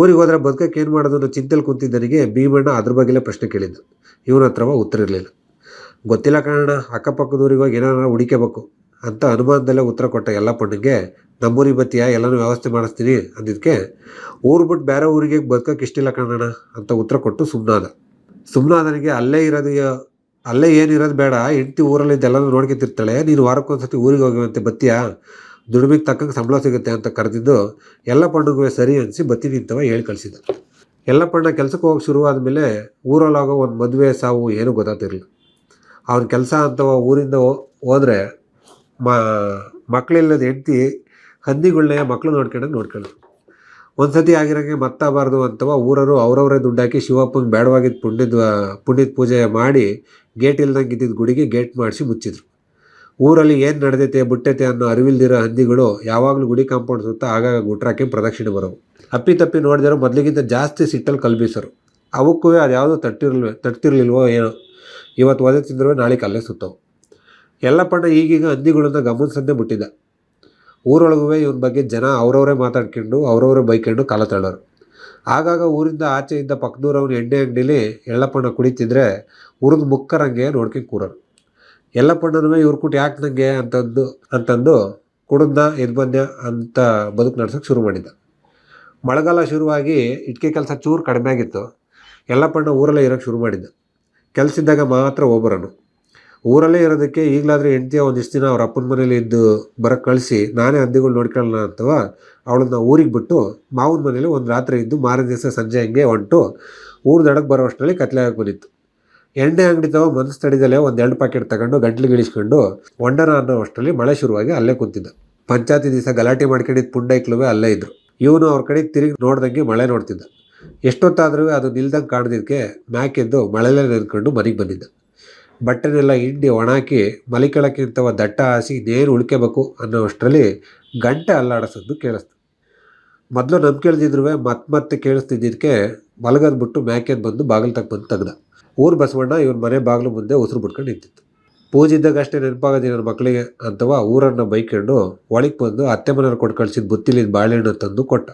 ಊರಿಗೆ ಹೋದ್ರೆ ಬದುಕಕ್ಕೆ ಏನು ಮಾಡೋದು ಅನ್ನೋ ಚಿಂತೆಲಿ ಕುಂತಿದ್ದನಿಗೆ ಭೀಮಣ್ಣ ಅದ್ರ ಬಗ್ಗೆಲೇ ಪ್ರಶ್ನೆ ಕೇಳಿದ್ದು. ಇವನ ಹತ್ರವ ಉತ್ತರ ಇರಲಿಲ್ಲ. ಗೊತ್ತಿಲ್ಲ ಕಾರಣ ಅಕ್ಕಪಕ್ಕದೂರಿಗೆ ಹೋಗಿ ಏನಾರ ಹುಡಿಕೋಬೇಕು ಅಂತ ಅನುಮಾನದಲ್ಲೇ ಉತ್ತರ ಕೊಟ್ಟ ಎಲ್ಲ ಪಣ್ಣಿಗೆ ನಮ್ಮೂರಿಗೆ ಬತ್ತೀಯಾ? ಎಲ್ಲನೂ ವ್ಯವಸ್ಥೆ ಮಾಡಿಸ್ತೀನಿ ಅಂದಿದ್ದಕ್ಕೆ ಊರು ಬಿಟ್ಟು ಬೇರೆ ಊರಿಗೆ ಬದುಕೋಕೆ ಇಷ್ಟಿಲ್ಲ ಕಣಣ್ಣ ಅಂತ ಉತ್ತರ ಕೊಟ್ಟು ಸುಮ್ಮನಾದ ಸುಮ್ಮನಾದನಿಗೆ ಅಲ್ಲೇ ಇರೋದು ಅಲ್ಲೇ ಏನಿರೋದು ಬೇಡ, ಹೆಂಡತಿ ಊರಲ್ಲಿ ಎಲ್ಲನೂ ನೋಡ್ಕೊತಿರ್ತಾಳೆ, ನೀನು ವಾರಕ್ಕೊಂದ್ಸತಿ ಊರಿಗೆ ಹೋಗುವಂತೆ ಬತ್ತೀಯಾ? ದುಡಿಮೆಗೆ ತಕ್ಕಂಗೆ ಸಂಬಳ ಸಿಗುತ್ತೆ ಅಂತ ಕರೆದಿದ್ದು, ಎಲ್ಲ ಪಣ್ಣಗೂ ಸರಿ ಅನಿಸಿ ಬತ್ತೀನಿ ಅಂತವ ಹೇಳಿ ಕಳಿಸಿದ. ಎಲ್ಲ ಪಣ್ಣ ಕೆಲಸಕ್ಕೆ ಹೋಗಿ ಶುರುವಾದ ಮೇಲೆ ಊರಲ್ಲಾಗೋ ಒಂದು ಮದುವೆ ಸಾವು ಏನೂ ಗೊತ್ತಾಗ್ತಿರಲಿಲ್ಲ. ಅವನ ಕೆಲಸ ಅಂತವ ಊರಿಂದ ಹೋದ್ರೆ ಮ ಮಕ್ಕಳಿಲ್ಲದ ಹೆಂಡತಿ ಹಂದಿಗಳನ್ನೇ ಮಕ್ಕಳು ನೋಡ್ಕೊಂಡಂಗೆ ನೋಡ್ಕೊಳ್ಳೋದು. ಒಂದು ಸತಿ ಆಗಿರೋಂಗೆ ಮತ್ತಾಗಬಾರ್ದು ಅಂತವ ಊರವರು ಅವರವರೇ ದುಡ್ಡಾಕಿ ಶಿವಪ್ಪಂಗೆ ಬೇಡವಾಗಿದ್ದ ಪುಣ್ಯದ ಪುಣ್ಯದ ಪೂಜೆ ಮಾಡಿ ಗೇಟ್ ಇಲ್ದಂಗೆ ಇದ್ದಿದ್ದ ಗುಡಿಗೆ ಗೇಟ್ ಮಾಡಿಸಿ ಮುಚ್ಚಿದ್ರು. ಊರಲ್ಲಿ ಏನು ನಡೆದೈತೆ, ಬುಟ್ಟೈತೆ ಅನ್ನೋ ಅರಿವಿಲ್ದಿರೋ ಹಂದಿಗಳು ಯಾವಾಗಲೂ ಗುಡಿ ಕಾಂಪೌಂಡ್ ಸುತ್ತ ಆಗಾಗ ಗುಟ್ರಾಕಿ ಪ್ರದಕ್ಷಿಣೆ ಬರೋವು. ಅಪ್ಪಿ ತಪ್ಪಿ ನೋಡಿದ್ರು ಮೊದಲಿಗಿಂತ ಜಾಸ್ತಿ ಸಿಟ್ಟಲ್ಲಿ ಕಲ್ಬಿಸರು. ಅವಕ್ಕೂ ಅದು ಯಾವುದೋ ತಟ್ಟಿರಲ್ವೇ ತಟ್ಟಿರಲಿಲ್ವೋ ಏನೋ. ಇವತ್ತು ಒದೆ ತಿಂದ್ರೂ ನಾಳೆ ಕಲ್ಲೇ ಸುತ್ತವು. ಎಲ್ಲ ಪಣ್ಣ ಈಗೀಗ ಹಂದಿಗಳನ್ನ ಗಮನಿಸದೇ ಬಿಟ್ಟಿದ್ದ ಊರೊಳಗೂ ಇವನ ಬಗ್ಗೆ ಜನ ಅವರವರೇ ಮಾತಾಡ್ಕೊಂಡು, ಅವರವರೇ ಬೈಕೊಂಡು ಕಾಲ ತಳ್ಳೋರು. ಆಗಾಗ ಊರಿಂದ ಆಚೆ ಇದ್ದ ಪಕ್ಕದೂರವ್ನ ಎಣ್ಣೆ ಅಂಗಡಿಲಿ ಎಳ್ಳಪ್ಪಣ್ಣ ಕುಡಿತಿದ್ರೆ ಉರಿದು ಮುಕ್ಕರಂಗೆ ನೋಡ್ಕೊಂಡು ಕೂರೋರು. ಎಲ್ಲಪ್ಪಣ್ಣನೂ ಇವ್ರ ಕುಟ್ ಯಾಕೆ ನನಗೆ ಅಂತಂದು ಅಂತಂದು ಕುಡಿದ್ನ ಎದ್ದು ಬಂದ್ಯ ಅಂತ ಬದುಕು ನಡ್ಸೋಕೆ ಶುರು ಮಾಡಿದ್ದ ಮಳೆಗಾಲ ಶುರುವಾಗಿ ಇಟ್ಕೆ ಕೆಲಸ ಚೂರು ಕಡಿಮೆ ಆಗಿತ್ತು. ಎಲ್ಲಪ್ಪಣ್ಣ ಊರಲ್ಲೇ ಇರೋಕ್ಕೆ ಶುರು ಮಾಡಿದ್ದ ಕೆಲಸ ಇದ್ದಾಗ ಮಾತ್ರ ಹೋಗ್ಬರೋನು. ಊರಲ್ಲೇ ಇರೋದಕ್ಕೆ ಈಗಲಾದರೆ ಹೆಂಡತಿ ಒಂದಿಷ್ಟು ದಿನ ಅವ್ರ ಅಪ್ಪನ ಮನೇಲಿ ಇದ್ದು ಬರೋಕ್ಕೆ ಕಳಿಸಿ ನಾನೇ ಹಂದಿಗಳು ನೋಡ್ಕೊಳ್ಳೋಣ ಅಥವಾ ಅವಳನ್ನ ಊರಿಗೆ ಬಿಟ್ಟು ಮಾವನ ಮನೇಲಿ ಒಂದು ರಾತ್ರಿ ಇದ್ದು ಮಾರನೇ ದಿವಸ ಸಂಜೆ ಹಂಗೆ ಹೊಂಟು. ಊರು ದಡಕ್ಕೆ ಬರೋ ಅಷ್ಟರಲ್ಲಿ ಕತ್ಲೆ ಆಗಿ ಬಂದಿತ್ತು. ಎಣ್ಣೆ ಅಂಗಡಿ ತಗೋ ಮನಸ್ಸು ತಡಿದಲ್ಲೇ ಒಂದು ಎರಡು ಪ್ಯಾಕೆಟ್ ತಗೊಂಡು ಗಂಟ್ಲು ಗಿಳಿಸ್ಕೊಂಡು ಒಂಡನ ಅನ್ನೋ ಅಷ್ಟರಲ್ಲಿ ಮಳೆ ಶುರುವಾಗಿ ಅಲ್ಲೇ ಕೂತಿದ್ದ. ಪಂಚಾಯತಿ ದಿವಸ ಗಲಾಟೆ ಮಾಡ್ಕೊಂಡಿದ್ದ ಪುಂಡೈಕ್ಲುವೆ ಅಲ್ಲೇ ಇದ್ದರು ಇವನು ಅವ್ರ ಕಡೆ ತಿರುಗಿ ನೋಡ್ದಂಗೆ ಮಳೆ ನೋಡ್ತಿದ್ದ. ಎಷ್ಟೊತ್ತಾದ್ರೂ ಅದು ನಿಲ್ದಂಗೆ ಕಾಣದಿದ್ದಕ್ಕೆ ಮ್ಯಾಕೆದ್ದು ಮಳೆಲೇ ನಿಂತ್ಕೊಂಡು ಮನೆಗೆ ಬಂದಿದ್ದ. ಬಟ್ಟೆನೆಲ್ಲ ಹಿಂಡಿ ಒಣಾಕಿ ಮಲಿಕೆಳಕ್ಕಿಂತವ ದಟ್ಟ ಹಾಸಿ ನೇರು ಉಳ್ಕೋಬೇಕು ಅನ್ನೋ ಅಷ್ಟರಲ್ಲಿ ಗಂಟೆ ಅಲ್ಲಾಡಿಸೋದು ಕೇಳಿಸ್ತು. ಮೊದಲು ನಮ್ಮ ಕೇಳ್ದಿದ್ರು ಮತ್ತೆ ಮತ್ತೆ ಕೇಳಿಸ್ತಿದ್ದಕ್ಕೆ ಮಲಗದ್ ಬಿಟ್ಟು ಮ್ಯಾಕೆದ್ ಬಂದು ಬಾಗಿಲು ತಕ್ಕ ಬಂದು ತೆಗ್ದ. ಊರು ಬಸವಣ್ಣ ಇವ್ರ ಮನೆ ಬಾಗಿಲು ಮುಂದೆ ಉಸಿರು ಬಿಟ್ಕೊಂಡು ನಿಂತಿತ್ತು. ಪೂಜೆ ಇದ್ದಾಗ ಅಷ್ಟೇ ನೆನಪಾಗೋದು ನನ್ನ ಮಕ್ಕಳಿಗೆ ಅಂತವ ಊರನ್ನು ಬೈಕೊಂಡು ಒಳಗೆ ಬಂದು ಅತ್ತೆ ಮನೆಯವ್ರು ಕೊಟ್ಟು ಕಳ್ಸಿದ ಬುತ್ತಿಲಿದ್ದ ಬಾಳೆಹಣ್ಣು ತಂದು ಕೊಟ್ಟ.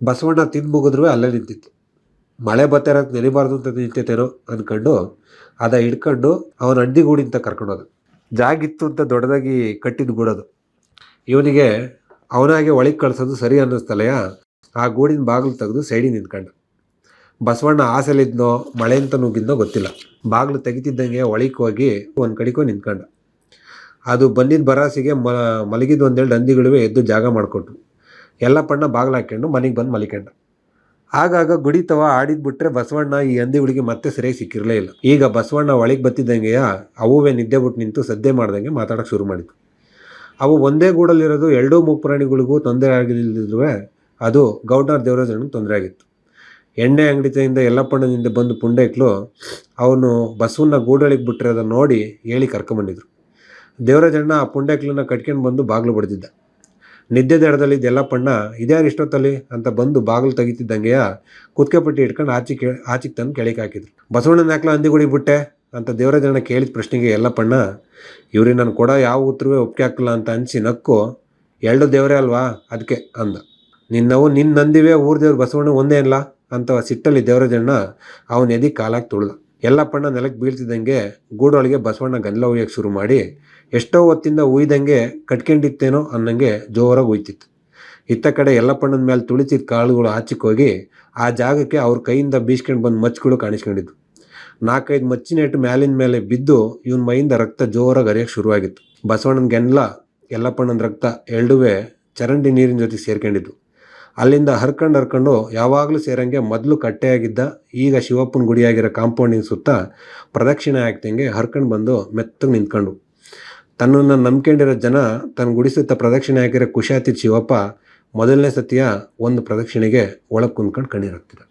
ಬಸವಣ್ಣ ತಿಂದು ಮುಗಿದ್ರೂ ಅಲ್ಲೇ ನಿಂತಿತ್ತು. ಮಳೆ ಬತ್ತಿರೋದು ನೆನಿಬಾರ್ದು ಅಂತ ನಿಂತೈತೇನೋ ಅಂದ್ಕೊಂಡು ಅದ ಹಿಡ್ಕೊಂಡು ಅವನ ಅಂಡಿ ಗೂಡಿಂತ ಕರ್ಕೊಂಡೋದು. ಜಾಗಿತ್ತು ಅಂತ ದೊಡ್ಡದಾಗಿ ಕಟ್ಟಿದ್ದು ಗೂಡೋದು. ಇವನಿಗೆ ಅವನಾಗೆ ಒಳಗೆ ಕಳಿಸೋದು ಸರಿ ಅನ್ನಿಸ್ತಲೆಯ ಆ ಗೂಡಿನ ಬಾಗಿಲು ತೆಗೆದು ಸೈಡಿಗೆ ನಿಂತ್ಕೊಂಡ. ಬಸವಣ್ಣ ಆಸೆಲಿದ್ನೋ ಮಳೆ ಅಂತ ನುಗ್ಗಿದ್ನೋ ಗೊತ್ತಿಲ್ಲ. ಬಾಗಿಲು ತೆಗಿತಿದ್ದಂಗೆ ಒಳಗೆ ಹೋಗಿ ಒಂದು ಕಡೆಗೂ ನಿಂತ್ಕೊಂಡ. ಅದು ಬಂದಿದ್ದ ಬರಾಸಿಗೆ ಮ, ಮಲಗಿದ ಒಂದೆರಡು ಹಂದಿಗಳಿವೆ ಎದ್ದು ಜಾಗ ಮಾಡಿಕೊಟ್ರು. ಎಲ್ಲ ಪಣ್ಣ ಬಾಗಿಲು ಹಾಕ್ಕೊಂಡು ಮನೆಗೆ ಬಂದು ಮಲಿಕೊಂಡ. ಆಗಾಗ ಗುಡಿತವ ಆಡಿದ್ ಬಿಟ್ರೆ ಬಸವಣ್ಣ ಈ ಹಂದಿಗಳಿಗೆ ಮತ್ತೆ ಸರಿಯಾಗಿ ಸಿಕ್ಕಿರಲೇ ಇಲ್ಲ. ಈಗ ಬಸವಣ್ಣ ಒಳಗೆ ಬತ್ತಿದ್ದಂಗೆಯ ಅವುವೇ ನಿದ್ದೆ ಬಿಟ್ಟು ನಿಂತು ಸದ್ದೆ ಮಾಡ್ದಂಗೆ ಮಾತಾಡೋಕೆ ಶುರು ಮಾಡಿತು ಅವು ಒಂದೇ ಗೂಡಲ್ಲಿರೋದು ಎರಡೂ ಮೂಕು ಪ್ರಾಣಿಗಳಿಗೂ ತೊಂದರೆ ಆಗಲಿಲ್ಲದ್ರೂ ಅದು ಗೌಡರ್ ದೇವರಾಜನಿಗೆ ತೊಂದರೆ ಆಗಿತ್ತು. ಎಣ್ಣೆ ಅಂಗಡಿಯಿಂದ ಯಲ್ಲಪ್ಪಣ್ಣನಿಂದ ಬಂದು ಪುಂಡೈಕ್ಲು ಅವನು ಬಸವನ್ನ ಗೂಡಳಿಗೆ ಬಿಟ್ಟಿರೋದನ್ನ ನೋಡಿ ಹೇಳಿ ಕರ್ಕೊಂಬಂದಿದ್ರು. ದೇವರಾಜಣ್ಣ ಆ ಪುಂಡೈಕ್ಲನ್ನ ಕಟ್ಕೊಂಡು ಬಂದು ಬಾಗಿಲು ಬಡ್ದಿದ್ದ. ನಿದ್ದೆ ದಡದಲ್ಲಿ ದೆಲ್ಲಪ್ಪಣ್ಣ ಇದ್ಯಾರು ಇಷ್ಟೊತ್ತಲ್ಲಿ ಅಂತ ಬಂದು ಬಾಗಿಲು ತೆಗಿತಿದ್ದಂಗೆಯ ಕುತ್ಕೆ ಪಟ್ಟಿ ಇಟ್ಕೊಂಡು ಆಚೆ ಕೇ, ಆಚೆಗೆ ತಂದು ಕೆಳಗೆ ಹಾಕಿದ್ರು. ಬಸವಣ್ಣನ ಯಾಕ್ಲ ಅಂದಿಗುಡಿ ಬಿಟ್ಟೆ ಅಂತ ದೇವರಾಜಣ್ಣ ಕೇಳಿದ ಪ್ರಶ್ನೆಗೆ ಎಲ್ಲಪ್ಪಣ್ಣ ಇವ್ರಿಗೆ ನಾನು ಕೊಡ ಯಾವ ಉತ್ತರವೇ ಒಪ್ಪಿಗೆ ಹಾಕಲ್ಲ ಅಂತ ಅನಿಸಿ ನಕ್ಕು, ಎರಡು ದೇವರೇ ಅಲ್ವಾ? ಅದಕ್ಕೆ ಅಂದ. ನಿನ್ನವು ನಿನ್ನ ನಂದಿವೆ ಊರ ದೇವ್ರು ಬಸವಣ್ಣ ಒಂದೇ ಅಲ್ಲ ಅಂತ ಸಿಟ್ಟಲ್ಲಿ ದೇವರಾಜಣ್ಣ ಅವನ ಎದಿ ಕಾಲಾಗಿ ತುಳ್ದ. ಎಲ್ಲಪ್ಪಣ್ಣ ನೆಲಕ್ಕೆ ಬೀಳ್ತಿದ್ದಂಗೆ ಗೂಡೊಳಗೆ ಬಸವಣ್ಣ ಗಂದಲ ಉಯ್ಯಕ್ಕೆ ಶುರು ಮಾಡಿ ಎಷ್ಟೋ ಹೊತ್ತಿಂದ ಉಯ್ದಂಗೆ ಕಟ್ಕೊಂಡಿತ್ತೇನೋ ಅನ್ನಂಗೆ ಜೋರಾಗಿ ಉಯ್ತಿತ್ತು. ಇತ್ತ ಕಡೆ ಎಲ್ಲಪ್ಪಣ್ಣನ ಮೇಲೆ ತುಳಿತಿದ್ದ ಕಾಳುಗಳು ಆಚಿಕ್ಕೋಗಿ ಆ ಜಾಗಕ್ಕೆ ಅವ್ರ ಕೈಯಿಂದ ಬೀಸ್ಕೊಂಡು ಬಂದು ಮಚ್ಚುಗಳು ಕಾಣಿಸ್ಕೊಂಡಿದ್ವು. ನಾಲ್ಕೈದು ಮಚ್ಚಿನೆಟ್ಟು ಮ್ಯಾಲಿನ ಮೇಲೆ ಬಿದ್ದು ಇವನ ಮೈಯಿಂದ ರಕ್ತ ಜೋರಾಗಿ ಹರಿಯೋಕ್ಕೆ ಶುರುವಾಗಿತ್ತು. ಬಸವಣ್ಣನ ಗೆನ್ಲ ಎಲ್ಲಪ್ಪಣ್ಣನ ರಕ್ತ ಎರಡುವೆ ಚರಂಡಿ ನೀರಿನ ಜೊತೆ ಸೇರ್ಕೊಂಡಿದ್ವು. ಅಲ್ಲಿಂದ ಹರ್ಕೊಂಡು ಹರ್ಕೊಂಡು ಯಾವಾಗಲೂ ಸೇರಂಗೆ ಮೊದಲು ಕಟ್ಟೆಯಾಗಿದ್ದ ಈಗ ಶಿವಪ್ಪನ ಗುಡಿಯಾಗಿರೋ ಕಾಂಪೌಂಡಿನ ಸುತ್ತ ಪ್ರದಕ್ಷಿಣೆ ಆಗ್ತಂಗೆ ಹರ್ಕೊಂಡು ಬಂದು ಮೆತ್ತಗೆ ನಿಂತ್ಕೊಂಡು. ತನ್ನನ್ನು ನಂಬ್ಕೊಂಡಿರೋ ಜನ ತನ್ನ ಗುಡಿ ಸುತ್ತ ಪ್ರದಕ್ಷಿಣೆ ಹಾಕಿರೋ ಖುಷಾತಿ ಶಿವಪ್ಪ ಮೊದಲನೇ ಸತಿಯ ಒಂದು ಪ್ರದಕ್ಷಿಣೆಗೆ ಒಳಗೆ ಕುಂತ್ಕೊಂಡು ಕಣ್ಣೀರಾಗ್ತಿದ್ದ